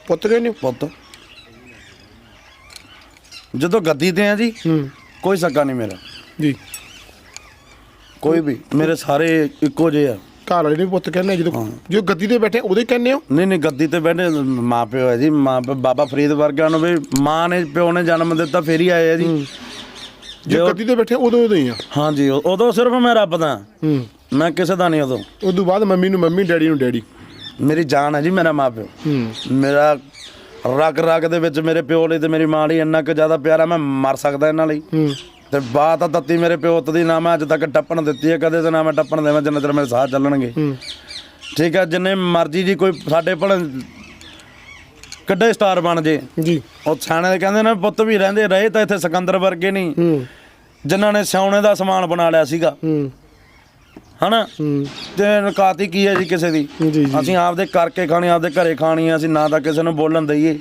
ਪੁੱਤ ਕਹਿੰਦੇ ਹੋ? ਪੁੱਤ। ਜਦੋਂ ਗੱਦੀ ਤੇ ਆ ਜੀ ਹੂੰ। ਕੋਈ ਸੱਕਾ ਨਹੀਂ ਮੇਰਾ। ਜੀ। ਕੋਈ ਵੀ ਮੇਰੇ ਸਾਰੇ ਇੱਕੋ ਜਿਹੇ ਆ। ਘਰ ਵਾਲੇ ਨੂੰ ਪੁੱਤ ਕਹਿੰਦੇ ਆ ਜਦੋਂ ਜੋ ਗੱਦੀ ਤੇ ਬੈਠੇ ਉਹਦੇ ਕਹਿੰਦੇ ਹੋ? ਨਹੀਂ ਨਹੀਂ ਗੱਦੀ ਤੇ ਬੈਠੇ ਮਾਂ ਪਿਓ ਹੈ ਜੀ ਮਾਂ ਪਿਓ- ਬਾਬਾ ਫਰੀਦ ਵਰਗਿਆਂ ਨੂੰ ਵੀ ਮਾਂ ਨੇ ਪਿਓ ਨੇ ਜਨਮ ਦਿੱਤਾ ਫੇਰ ਹੀ ਆਏ ਆ ਜੀ। ਜੋ ਗੱਦੀ ਤੇ ਬੈਠੇ ਉਦੋਂ ਉਦੋਂ ਹੀ ਆ। ਹਾਂਜੀ ਉਦੋਂ ਸਿਰਫ ਮੈਂ ਰੱਬ ਦਾ। ਹੂੰ। ਮੈਂ ਕਿਸੇ ਦਾ ਨਹੀਂ ਉਦੋਂ। ਉਦੋਂ ਬਾਅਦ ਮੰਮੀ ਨੂੰ ਮੰਮੀ ਡੈਡੀ ਨੂੰ ਡੈਡੀ। ਮੇਰੀ ਜਾਨ ਹੈ ਜੀ ਮੇਰਾ ਮਾਂ ਪਿਓ। ਹੂੰ। ਮੇਰਾ ਰਗ ਰਗ ਦੇ ਵਿੱਚ ਮੇਰੇ ਪਿਓ ਲਈ ਤੇ ਮੇਰੀ ਮਾਂ ਲਈ ਇੰਨਾ ਕੁ ਜ਼ਿਆਦਾ ਪਿਆਰਾ ਮੈਂ ਮਰ ਸਕਦਾ ਇਹਨਾਂ ਲਈ। ਹੂੰ। ਤੇ ਬਾਤ ਤਾਂ ਤੱਤੀ ਮੇਰੇ ਪਿਓ ਤੋਂ ਦੀ ਨਾ ਮੈਂ ਅੱਜ ਤੱਕ ਟੱਪਣ ਦਿੱਤੀ ਹੈ ਕਦੇ ਤੇ ਨਾ ਮੈਂ ਟੱਪਣ ਦੇਵਾਂ ਜਿੰਨਾ ਚਿਰ ਮੇਰੇ ਸਾਹ ਚੱਲਣਗੇ। ਠੀਕ ਹੈ ਜਿੰਨੇ ਮਰਜ਼ੀ ਜੀ ਕੋਈ ਸਾਡੇ ਭਲੇ ਕੱਡੇ ਸਟਾਰ ਬਣ ਜੇ। ਜੀ। ਉਹ ਸਿਆਣੇ ਦੇ ਕਹਿੰਦੇ ਨੇ ਪੁੱਤ ਵੀ ਰਹਿੰਦੇ ਰਹੇ ਤਾਂ ਇੱਥੇ ਸਿਕੰਦਰ ਵਰਗੇ ਨਹੀਂ। ਜਿਨ੍ਹਾਂ ਨੇ ਸਿਆਉਣੇ ਦਾ ਸਮਾਨ ਬਣਾ ਲਿਆ ਸੀਗਾ। ਹਨਾ? ਤੇ ਨਕਾਤੀ ਕੀ ਹੈ ਜੀ ਕਿਸੇ ਦੀ? ਅਸੀਂ ਆਪਦੇ ਕਰਕੇ ਖਾਣੀ ਆਪਦੇ ਘਰੇ ਖਾਣੀ ਆ ਅਸੀਂ ਨਾ ਤਾਂ ਕਿਸੇ ਨੂੰ ਬੋਲਣ ਦਈਏ।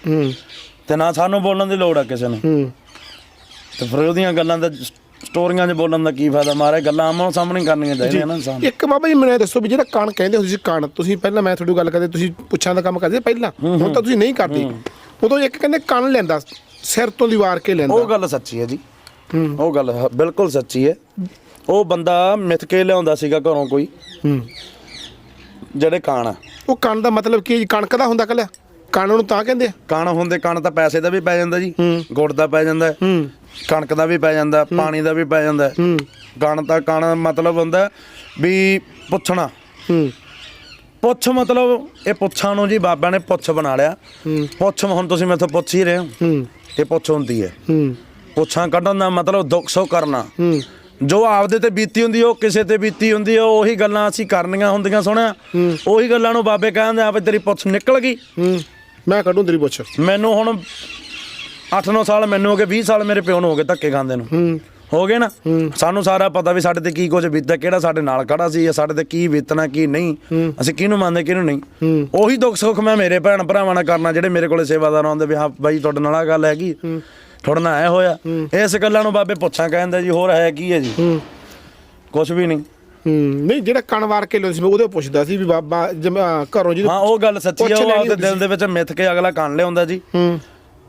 ਤੇ ਨਾ ਸਾਨੂੰ ਬੋਲਣ ਦੀ ਲੋੜ ਆ ਕਿਸੇ ਨੂੰ। ਤੇ ਫਿਰ ਉਹਦੀਆਂ ਗੱਲਾਂ ਦਾ ਸਟੋਰੀਆਂ 'ਚ ਬੋਲਣ ਦਾ ਕੀ ਫਾਇਦਾ? ਮਾਰੇ ਗੱਲਾਂ ਆਮੋ ਸਾਹਮਣੇ ਕਰਨੀਆਂ ਚਾਹੀਦੀਆਂ ਨਾ ਇਨਸਾਨ ਇੱਕ ਬਾਬਾ ਜੀ ਮੈਨੂੰ ਇਹ ਦੱਸੋ ਵੀ ਜਿਹੜਾ ਕਣ ਕਹਿੰਦੇ ਹੋ ਤੁਸੀਂ ਕਣ ਤੁਸੀਂ ਪਹਿਲਾਂ ਮੈਂ ਤੁਹਾਡੀ ਗੱਲ ਕਰਦੇ ਤੁਸੀਂ ਪੁੱਛਾਂ ਦਾ ਕੰਮ ਕਰਦੇ ਪਹਿਲਾਂ ਹੁਣ ਤਾਂ ਤੁਸੀਂ ਨਹੀਂ ਕਰਦੇ। ਉਦੋਂ ਇੱਕ ਕਹਿੰਦੇ ਕਣ ਲੈਂਦਾ ਸਿਰ ਤੋਂ ਦੀਵਾਰ ਕੇ ਲੈਂਦਾ। ਉਹ ਗੱਲ ਸੱਚੀ ਹੈ ਜੀ। ਉਹ ਗੱਲ ਬਿਲਕੁਲ ਸੱਚੀ ਹੈ। ਉਹ ਬੰਦਾ ਮਿੱਥ ਕੇ ਲਿਆਉਂਦਾ ਸੀਗਾ ਘਰੋਂ ਕੋਈ। ਹੂੰ। ਜਿਹੜੇ ਕਾਣ ਆ। ਉਹ ਕਣ ਦਾ ਮਤਲਬ ਕੀ ਕਣਕ ਦਾ ਹੁੰਦਾ ਕੱਲਿਆ ਕਣ ਨੂੰ ਤਾਂ ਕਹਿੰਦੇ ਆ। ਕਣ ਹੁੰਦੇ ਕਣ ਤਾਂ ਪੈਸੇ ਦਾ ਵੀ ਪੈ ਜਾਂਦਾ ਜੀ। ਗੁੜ ਦਾ ਪੈ ਜਾਂਦਾ। ਕਣਕ ਦਾ ਵੀ ਪੈ ਜਾਂਦਾ ਪਾਣੀ ਦਾ ਵੀ ਪੈ ਜਾਂਦਾ। ਕਣ ਤਾਂ ਕਣ ਮਤਲਬ ਹੁੰਦਾ ਵੀ ਪੁੱਛਣਾ। ਪੁੱਛ ਮਤਲਬ ਇਹ ਪੁੱਛਾਂ ਨੂੰ ਜੀ ਬਾਬਾ ਨੇ ਪੁੱਛ ਬਣਾ ਲਿਆ। ਪੁੱਛ ਹੁਣ ਤੁਸੀਂ ਮੈਥੋਂ ਪੁੱਛ ਹੀ ਰਹੇ ਹੋ। ਇਹ ਪੁੱਛ ਹੁੰਦੀ ਹੈ। ਪੁੱਛਾਂ ਕੱਢਣ ਦਾ ਮਤਲਬ ਦੁੱਖ ਸੋ ਕਰਨਾ। ਜੋ ਆਪਦੇ ਤੇ ਬੀਤੀ ਹੁੰਦੀ ਉਹ ਕਿਸੇ ਤੇ ਬੀਤੀ ਹੁੰਦੀ ਆ ਉਹੀ ਗੱਲਾਂ ਅਸੀਂ ਕਰਨੀਆਂ ਹੁੰਦੀਆਂ ਸੁਣਿਆ ਉਹੀ ਗੱਲਾਂ ਨੂੰ ਬਾਬੇ ਕਹਿੰਦੇ ਆ ਵੀ ਤੇਰੀ ਪੁੱਛ ਨਿਕਲ ਗਈ। ਮੈਂ ਕੱਢੂ ਤੇਰੀ ਪੁੱਛ। ਮੈਨੂੰ ਹੁਣ 8-9 ਸਾਲ ਮੈਨੂੰ ਹੋ ਗਏ 20 ਸਾਲ ਮੇਰੇ ਪਿਓ ਨੂੰ ਹੋ ਗਏ ਧੱਕੇ ਖਾਂਦੇ ਨੂੰ। ਹੂੰ। ਹੋ ਗਏ ਨਾ? ਸਾਨੂੰ ਸਾਰਾ ਪਤਾ ਵੀ ਸਾਡੇ ਤੇ ਕੀ ਕੁਝ ਬੀਤਦਾ ਕਿਹੜਾ ਸਾਡੇ ਨਾਲ ਖੜਾ ਸੀ ਜਾਂ ਸਾਡੇ ਤੇ ਕੀ ਬੀਤਣਾ ਕੀ ਨਹੀਂ। ਅਸੀਂ ਕਿਹਨੂੰ ਮੰਨਦੇ ਕਿਹਨੂੰ ਨਹੀਂ। ਉਹੀ ਦੁੱਖ ਸੁੱਖ ਮੈਂ ਮੇਰੇ ਭੈਣ ਭਰਾਵਾਂ ਨਾਲ ਕਰਨਾ ਜਿਹੜੇ ਮੇਰੇ ਕੋਲੇ ਸੇਵਾਦਾਰ ਆਉਂਦੇ ਵੀ ਹਾਂ ਬਾਈ ਤੁਹਾਡੇ ਨਾਲ ਆ ਗੱਲ ਹੈਗੀ। ਤੁਹਾਡੇ ਨਾਲ ਐ ਹੋਇਆ। ਇਸ ਗੱਲਾਂ ਨੂੰ ਬਾਬੇ ਪੁੱਛਾਂ ਕਹਿੰਦਾ ਜੀ ਹੋਰ ਹੈ ਕੀ ਹੈ ਜੀ? ਕੁਝ ਵੀ ਨਹੀਂ। ਹੂੰ। ਨਹੀਂ ਜਿਹੜਾ ਕਣ ਵਾਰ ਕੇ ਲੈਂਦਾ ਸੀ ਮੈਂ ਉਹਦੇ ਪੁੱਛਦਾ ਸੀ ਵੀ ਬਾਬਾ ਘਰੋਂ ਜੀ ਹਾਂ ਉਹ ਗੱਲ ਸੱਚੀ ਆ ਉਹ ਆਪਦੇ ਦਿਲ ਦੇ ਵਿੱਚ ਮਿੱਥ ਕੇ ਅਗਲਾ ਕੰਨ ਲਿਆਉਂਦਾ ਜੀ। ਹੂੰ।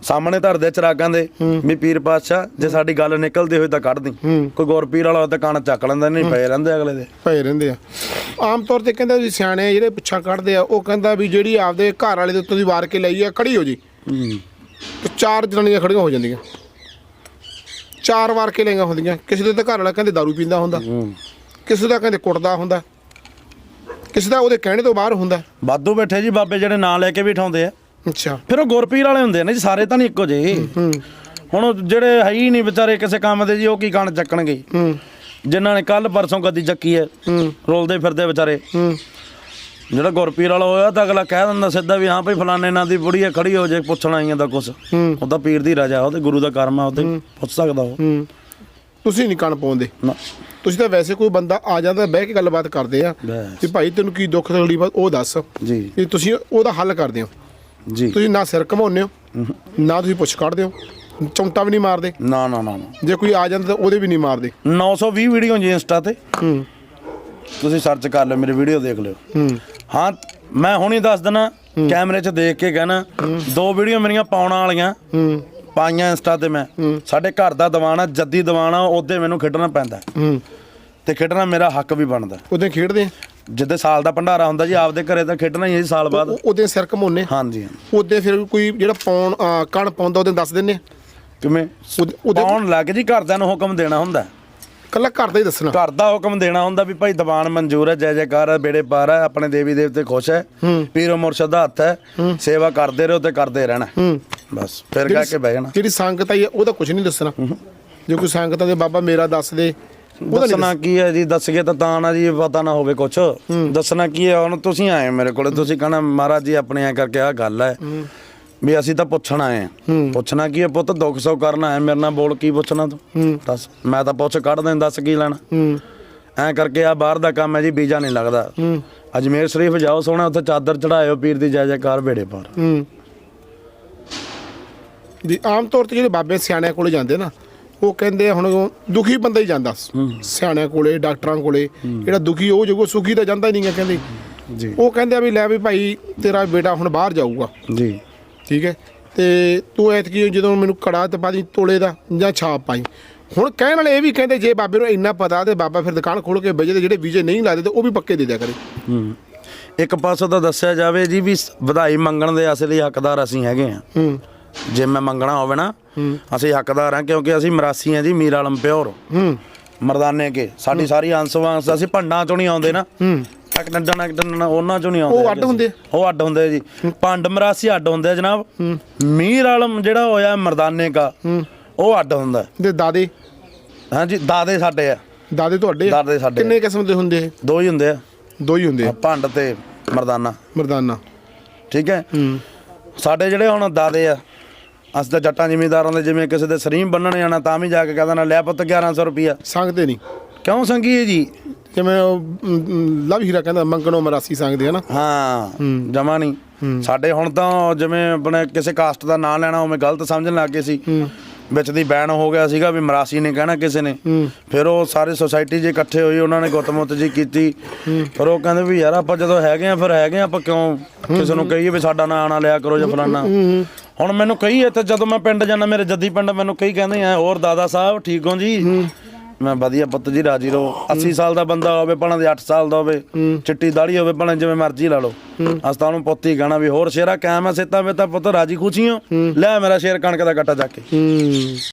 ਸਾਹਮਣੇ ਧਰਦੇ ਚਰਾਗਾਂ ਦੇ ਵੀ ਪੀਰ ਪਾਤਸ਼ਾਹ ਜੇ ਸਾਡੀ ਗੱਲ ਨਿਕਲਦੀ ਹੋਈ ਤਾਂ ਕੱਢ ਦੀ। ਕੋਈ ਗੁਰ ਪੀਰ ਵਾਲਾ ਤਾਂ ਕੰਨ ਚੱਕ ਲੈਂਦਾ ਨਹੀਂ ਪਏ ਰਹਿੰਦੇ ਅਗਲੇ ਦੇ। ਪਏ ਰਹਿੰਦੇ ਆ। ਆਮ ਤੌਰ ਤੇ ਕਹਿੰਦਾ ਵੀ ਸਿਆਣੇ ਜਿਹੜੇ ਪੁੱਛਾਂ ਕੱਢਦੇ ਆ ਉਹ ਕਹਿੰਦਾ ਵੀ ਜਿਹੜੀ ਆਪਦੇ ਘਰ ਵਾਲੇ ਦੇ ਉੱਤੋਂ ਦੀ ਵਾਰ ਕੇ ਲਈ ਆ ਖੜੀ ਹੋ ਜੀ। ਤੇ ਚਾਰ ਜਣੀਆਂ ਖੜੀਆਂ ਹੋ ਜਾਂਦੀਆਂ। ਚਾਰ ਵਾਰ ਕੇ ਲੈਂਗਾ ਹੁੰਦੀਆਂ। ਕਿਸੇ ਦੇ ਤਾਂ ਘਰ ਵਾਲਾ ਕਹਿੰਦੇ दारू ਪੀਂਦਾ ਹੁੰਦਾ। ਕਿਸੇ ਦਾ ਕਹਿੰਦੇ ਕੁੱਟਦਾ ਹੁੰਦਾ। ਕਿਸੇ ਦਾ ਉਹਦੇ ਕਹਿਣੇ ਤੋਂ ਬਾਹਰ ਹੁੰਦਾ। ਵਾਧੂ ਬੈਠੇ ਜੀ ਬਾਬੇ ਜਿਹੜੇ ਨਾਂ ਲੈ ਕੇ ਵੀ ਠਾਉਂਦੇ ਆ। ਅੱਛਾ। ਫਿਰ ਉਹ ਗੁਰਪੀਰ ਵਾਲੇ ਹੁੰਦੇ ਨੇ ਜੀ ਸਾਰੇ ਤਾਂ ਨਹੀਂ ਇੱਕੋ ਜਿਹੇ। ਹੁਣ ਉਹ ਜਿਹੜੇ ਹੈ ਹੀ ਨਹੀਂ ਵਿਚਾਰੇ ਕਿਸੇ ਕੰਮ ਦੇ ਜੀ ਉਹ ਕੀ ਕਣ ਚੱਕਣਗੇ? ਜਿਨ੍ਹਾਂ ਨੇ ਕੱਲ ਪਰਸੋਂ ਗੱਦੀ ਚੱਕੀ ਹੈ ਰੋਲਦੇ ਫਿਰਦੇ ਵਿਚਾਰੇ। ਜਿਹੜਾ ਗੁਰਪੀਰ ਵਾਲਾ ਹੋਇਆ ਤਾਂ ਅਗਲਾ ਕਹਿ ਦਿੰਦਾ ਸਿੱਧਾ ਵੀ ਹਾਂ ਭਈ ਫਲਾਣੇ ਨਾਂ ਦੀ ਬੁੜੀ ਹੈ ਖੜੀ ਹੋ ਜੇ ਪੁੱਛਣ ਆਈਆਂ ਦਾ ਕੁਛ। ਹੂੰ। ਉਹਦਾ ਪੀਰ ਦੀ ਰਾਜਾ ਉਹਦੇ ਗੁਰੂ ਦਾ ਕਰਮ ਆ ਉਹਦੇ ਪੁੱਛ ਸਕਦਾ ਉਹ। ਤੁਸੀਂ ਨਹੀਂ ਕਣ ਪਾਉਂਦੇ। ਨਾ। ਤੁਸੀਂ ਤਾਂ ਵੈਸੇ ਕੋਈ ਬੰਦਾ ਆ ਜਾਂਦਾ ਬਹਿ ਕੇ ਗੱਲਬਾਤ ਕਰਦੇ ਆ। ਬਸ। ਵੀ ਭਾਈ ਤੈਨੂੰ ਕੀ ਦੁੱਖ ਤਕਲੀਫ ਆ ਉਹ ਦੱਸ। ਜੀ। ਵੀ ਤੁਸੀਂ ਉਹਦਾ ਹੱਲ ਕਰਦੇ ਹੋ। ਜੀ। ਤੁਸੀਂ ਨਾ ਸਿਰ ਘਮਾਉਂਦੇ ਹੋ ਨਾ ਤੁਸੀਂ ਪੁੱਛ ਕੱਢਦੇ ਹੋ ਚੌਂਟਾ ਵੀ ਨਹੀਂ ਮਾਰਦੇ। ਨਾ ਨਾ ਨਾ ਨਾ। ਜੇ ਕੋਈ ਆ ਜਾਂਦਾ ਤਾਂ ਉਹਦੇ ਵੀ ਨਹੀਂ ਮਾਰਦੇ। 920 ਵੀਡੀਓ ਜੀ ਇੰਸਟਾ ਤੇ। ਹੂੰ। ਤੁਸੀਂ ਸਰਚ ਕਰ ਲਿਓ ਮੇਰੀ ਵੀਡੀਓ ਦੇਖ ਲਿਓ। ਹੂੰ। ਹਾਂ ਮੈਂ ਹੁਣੀ ਦੱਸ ਦਿਨਾ ਕੈਮਰੇ 'ਚ ਦੇਖ ਕੇ ਕਹਿਣਾ ਦੋ ਵੀਡੀਓ ਮੇਰੀਆਂ ਪਾਉਣ ਵਾਲੀਆਂ ਹੂੰ। ਪਾਈਆਂ ਇੰਸਟਾ ਤੇ ਮੈਂ। ਸਾਡੇ ਘਰ ਦਾ ਦੀਵਾਨ ਆ ਜੱਦੀ ਦੀਵਾਨ ਆ ਉਹਦੇ ਮੈਨੂੰ ਖੇਡਣਾ ਪੈਂਦਾ। ਹੂੰ। ਤੇ ਖੇਡਣਾ ਮੇਰਾ ਹੱਕ ਵੀ ਬਣਦਾ। ਉਹਦੇ ਖੇਡਦੇ ਆ? ਜਿੱਦੇ ਸਾਲ ਦਾ ਭੰਡਾਰਾ ਹੁੰਦਾ ਜੀ ਆਪਦੇ ਘਰੇ ਤਾਂ ਖੇਡਣਾ ਹੀ ਹੈ ਜੀ ਸਾਲ ਬਾਅਦ। ਉਹ- ਉਹਦੇ ਸਿਰ ਘਮਾਉਂਦੇ ਹਾਂਜੀ ਹਾਂ। ਉਹਦੇ ਫਿਰ ਕੋਈ ਜਿਹੜਾ ਅਹ ਕਣ ਪਾਉਂਦਾ ਉਹਦੇ ਦੱਸ ਦਿੰਨੇ। ਕਿਵੇਂ? ਉਹਦੇ- ਪਾਉਣ ਲੱਗ ਜੀ ਘਰਦਿਆਂ ਨੂੰ ਹੁਕਮ ਦੇਣਾ ਹੁੰਦਾ। ਕੱਲਾ ਘਰ ਦਾ ਹੀ ਦੱਸਣਾ। ਘਰ ਦਾ ਹੁਕਮ ਦੇਣਾ ਹੁੰਦਾ ਵੀ ਭਾਈ ਦੀਵਾਨ ਮਨਜ਼ੂਰ ਹੈ ਜੈ ਜੈਕਾਰ ਹੈ ਬੇੜੇ ਪਾਰ ਹੈ ਆਪਣੇ ਦੇਵੀ ਦੇਵਤੇ ਖੁਸ਼ ਹੈ ਪੀਰੋ ਮੁਰਸ਼ਦ ਦਾ ਹੱਥ ਹੈ ਸੇਵਾ ਕਰਦੇ ਰਹੋ ਤੇ ਕਰਦੇ ਰਹਿਣਾ। ਬਸ ਫਿਰ ਕਹਿ ਕੇ ਬਹਿ ਜਾਣਾ। ਜਿਹੜੀ ਸੰਗਤ ਆਈ ਹੈ ਉਹਦਾ ਕੁਝ ਨਹੀਂ ਦੱਸਣਾ। ਜੇ ਕੋਈ ਸੰਗਤ ਆ ਦੇ ਬਾਬਾ ਮੇਰਾ ਦੱਸ ਦੇ। ਦੱਸਣਾ ਕੀ ਹੈ ਜੀ ਦੱਸ ਕੇ ਤਾਂ ਤਾਂ ਨਾ ਜੀ ਪਤਾ ਨਾ ਹੋਵੇ ਕੁਛ। ਦੱਸਣਾ ਕੀ ਹੈ ਹੁਣ ਤੁਸੀਂ ਆਏ ਮੇਰੇ ਕੋਲੇ ਤੁਸੀਂ ਕਹਣਾ ਮਹਾਰਾਜ ਜੀ ਆਪਣੇ ਐ ਕਰਕੇ ਆ ਗੱਲ ਹੈ ਵੀ ਅਸੀਂ ਤਾਂ ਪੁੱਛਣ ਆਏ ਆ ਪੁੱਛਣਾ ਕੀ ਹੈ ਪੁੱਤ ਦੁੱਖ ਸੌ ਕਰਨਾ ਹੈ ਮੇਰੇ ਨਾਲ ਬੋਲ ਕੀ ਪੁੱਛਣਾ ਤੂੰ? ਦੱਸ ਮੈਂ ਤਾਂ ਪੁੱਛ ਕੱਢ ਦੇ ਦੱਸ ਕੀ ਲੈਣਾ? ਐ ਕਰਕੇ ਆ ਬਾਹਰ ਦਾ ਕੰਮ ਹੈ ਜੀ ਵੀਜ਼ਾ ਨਹੀਂ ਲੱਗਦਾ। ਅਜਮੇਰ ਸ਼ਰੀਫ ਜਾਓ ਸੋਹਣਾ ਉੱਥੇ ਚਾਦਰ ਚੜਾਇਓ ਪੀਰ ਦੀ ਜੈ ਜੈਕਾਰ ਬੇੜੇ ਪਰ। ਦੀ ਆਮ ਤੌਰ ਤੇ ਜਿਹੜੇ ਬਾਬੇ ਸਿਆਣਿਆਂ ਕੋਲੇ ਜਾਂਦੇ ਨਾ ਉਹ ਕਹਿੰਦੇ ਹੁਣ ਦੁਖੀ ਬੰਦਾ ਹੀ ਜਾਂਦਾ ਸਿਆਣਿਆਂ ਕੋਲੇ ਡਾਕਟਰਾਂ ਕੋਲੇ। ਜਿਹੜਾ ਦੁਖੀ ਉਹ ਜੋ ਸੁਖੀ ਤਾਂ ਜਾਂਦਾ ਹੀ ਨਹੀਂਗਾ ਕਹਿੰਦੇ। ਜੀ। ਉਹ ਕਹਿੰਦੇ ਆ ਵੀ ਲੈ ਵੀ ਭਾਈ ਤੇਰਾ ਬੇਟਾ ਹੁਣ ਬਾਹਰ ਜਾਊਗਾ। ਜੀ। ਠੀਕ ਹੈ? ਤੇ ਤੂੰ ਐਤਕੀ ਜਦੋਂ ਮੈਨੂੰ ਕੜਾ ਤੇ ਪਾ ਦੀ ਤੋਲੇ ਦਾ ਜਾਂ ਛਾਪ ਪਾਈ। ਹੁਣ ਕਹਿਣ ਵਾਲੇ ਇਹ ਵੀ ਕਹਿੰਦੇ ਜੇ ਬਾਬੇ ਨੂੰ ਇੰਨਾ ਪਤਾ ਤੇ ਬਾਬਾ ਫਿਰ ਦੁਕਾਨ ਖੋਲ ਕੇ ਵਜੇ ਤੇ ਜਿਹੜੇ ਵੀਜ਼ੇ ਨਹੀਂ ਲਾਦੇ ਤੇ ਉਹ ਵੀ ਪੱਕੇ ਦੇ ਦਿਆ ਕਰੇ। ਹੂੰ। ਇੱਕ ਪਾਸੋਂ ਤਾਂ ਦੱਸਿਆ ਜਾਵੇ ਜੀ ਵੀ ਵਧਾਈ ਮੰਗਣ ਦੇ ਅਸਲੀ ਹੱਕਦਾਰ ਅਸੀਂ ਹੈਗੇ ਆ। ਹੂੰ। ਜੇ ਮੈਂ ਮੰਗਣਾ ਹੋਵੇ ਨਾ ਅਸੀਂ ਹੱਕਦਾਰ ਹਾਂ ਕਿਉਂਕਿ ਅਸੀਂ ਮਰਾਸੀ ਹਾਂ ਜੀ ਮੀਰ ਆਲਮ ਪਿਓਰ। ਹੂੰ। ਮਰਦਾਨੇ ਕੇ ਸਾਡੀ ਸਾਰੀ ਅੰਸਵਾਂਸ ਅਸੀਂ ਭੰਡਾਂ ਚੋਂ ਨਹੀਂ ਆਉਂਦੇ ਨਾ। ਹੂੰ। ਟਕ ਡੰਡਣ ਟਕ ਡੰਡਣ ਉਹਨਾਂ ਚੋਂ ਨਹੀਂ ਆਉਂਦੇ ਉਹ ਅੱਡ ਹੁੰਦੇ ਆ? ਉਹ ਅੱਡ ਹੁੰਦੇ ਆ ਜੀ। ਭੰਡ ਮਰਾਸੀ ਅੱਡ ਹੁੰਦੇ ਆ ਜਨਾਬ। ਮੀਰ ਆਲਮ ਜਿਹੜਾ ਹੋਇਆ ਮਰਦਾਨੇ ਕਾ ਉਹ ਅੱਡ ਹੁੰਦਾ। ਤੇ ਦਾਦੇ? ਹਾਂਜੀ ਦਾਦੇ ਸਾਡੇ ਆ। ਦਾਦੇ ਤੁਹਾਡੇ ਆ? ਦਾਦੇ ਸਾਡੇ ਕਿੰਨੇ ਕਿਸਮ ਦੇ ਹੁੰਦੇ ਦੋ ਹੀ ਹੁੰਦੇ ਆ। ਦੋ ਹੀ ਹੁੰਦੇ ਆ। ਭੰਡ ਤੇ ਮਰਦਾਨਾ। ਮਰਦਾਨਾ। ਠੀਕ ਹੂੰ। ਸਾਡੇ ਜਿਹੜੇ ਹੁਣ ਦਾਦੇ ਆ ਅਸੀਂ ਤਾਂ ਜੱਟਾਂ ਜ਼ਿਮੀਂਦਾਰਾਂ ਦੇ ਜਿਵੇਂ ਕਿਸੇ ਦੇ ਸਰੀਮ ਬੰਨਣ ਜਾਣਾ ਤਾਂ ਵੀ ਜਾ ਕੇ ਕਹਿੰਦਾ ਨਾ ਲੈ ਪੁੱਤ 1100 ਰੁਪਿਆ ਸੰਗਦੇ ਨਹੀਂ। ਕਿਉਂ ਸੰਗੀਏ ਜੀ? ਜਿਵੇਂ ਉਹ ਮ, ਲਵ ਹੀਰਾ ਕਹਿੰਦਾ ਮੰਗਣੋਂ ਮਰਾਸੀ ਸੰਗਦੇ ਹਨਾ ਹਾਂ ਜਮਾ ਨਹੀਂ। ਸਾਡੇ ਹੁਣ ਤਾਂ ਜਿਵੇਂ ਆਪਣੇ ਕਿਸੇ ਕਾਸਟ ਦਾ ਨਾਂ ਲੈਣਾ ਉਵੇਂ ਗਲਤ ਸਮਝਣ ਲੱਗ ਗਏ ਸੀ। ਵਿੱਚ ਦੀ ਬੈਨ ਹੋ ਗਿਆ ਸੀਗਾ ਵੀ ਮਰਾਸੀ ਨੇ ਕਹਿਣਾ ਕਿਸੇ ਨੇ। ਫਿਰ ਉਹ ਸਾਰੇ ਸੁਸਾਇਟੀ ਜੇ ਇਕੱਠੇ ਹੋਈ ਉਹਨਾਂ ਨੇ ਗੁੱਤਮੁੱਤ ਜੀ ਕੀਤੀ। ਫਿਰ ਉਹ ਕਹਿੰਦੇ ਵੀ ਯਾਰ ਆਪਾਂ ਜਦੋਂ ਹੈਗੇ ਆ ਫਿਰ ਹੈਗੇ ਆ ਆਪਾਂ ਕਿਉਂ ਕਿਸੇ ਨੂੰ ਕਹੀਏ ਵੀ ਸਾਡਾ ਨਾਂ ਨਾ ਲਿਆ ਕਰੋ ਜਾਂ ਫਲਾਨਾ। ਹੁਣ ਮੈਨੂੰ ਕਹੀ ਇੱਥੇ ਜਦੋਂ ਮੈਂ ਪਿੰਡ ਜਾਂਦਾ ਮੇਰੇ ਜੱਦੀ ਪਿੰਡ ਮੈਨੂੰ ਕਈ ਕਹਿੰਦੇ ਆ ਹੋਰ ਦਾਦਾ ਸਾਹਿਬ ਠੀਕ ਹੋ ਜੀ? ਮੈਂ ਵਧੀਆ ਪੁੱਤ ਜੀ, ਰਾਜੀ ਰਹੋ। 80 ਸਾਲ ਦਾ ਬੰਦਾ ਹੋਵੇ ਭਾਵੇਂ ਦੇ 8 ਸਾਲ ਦਾ ਹੋਵੇ, ਚਿੱਟੀ ਦਾੜੀ ਹੋਵੇ ਭਾਵੇਂ ਜਿਵੇਂ ਮਰਜ਼ੀ ਲਾ ਲਓ। ਅਸਤਾ ਉਹਨੂੰ ਪੁੱਤ ਹੀ ਕਹਿਣਾ ਵੀ ਹੋਰ ਸ਼ੇਰਾ ਕਾਇਮ ਆ ਸੇਤਾ ਵੇ ਤਾਂ ਪੁੱਤ, ਰਾਜੀ ਖੁਸ਼ੀ ਹੋ? ਲੈ ਮੇਰਾ ਸ਼ੇਰ ਕਣਕ ਦਾ ਕੱਟਾ ਚੱਕ ਕੇ।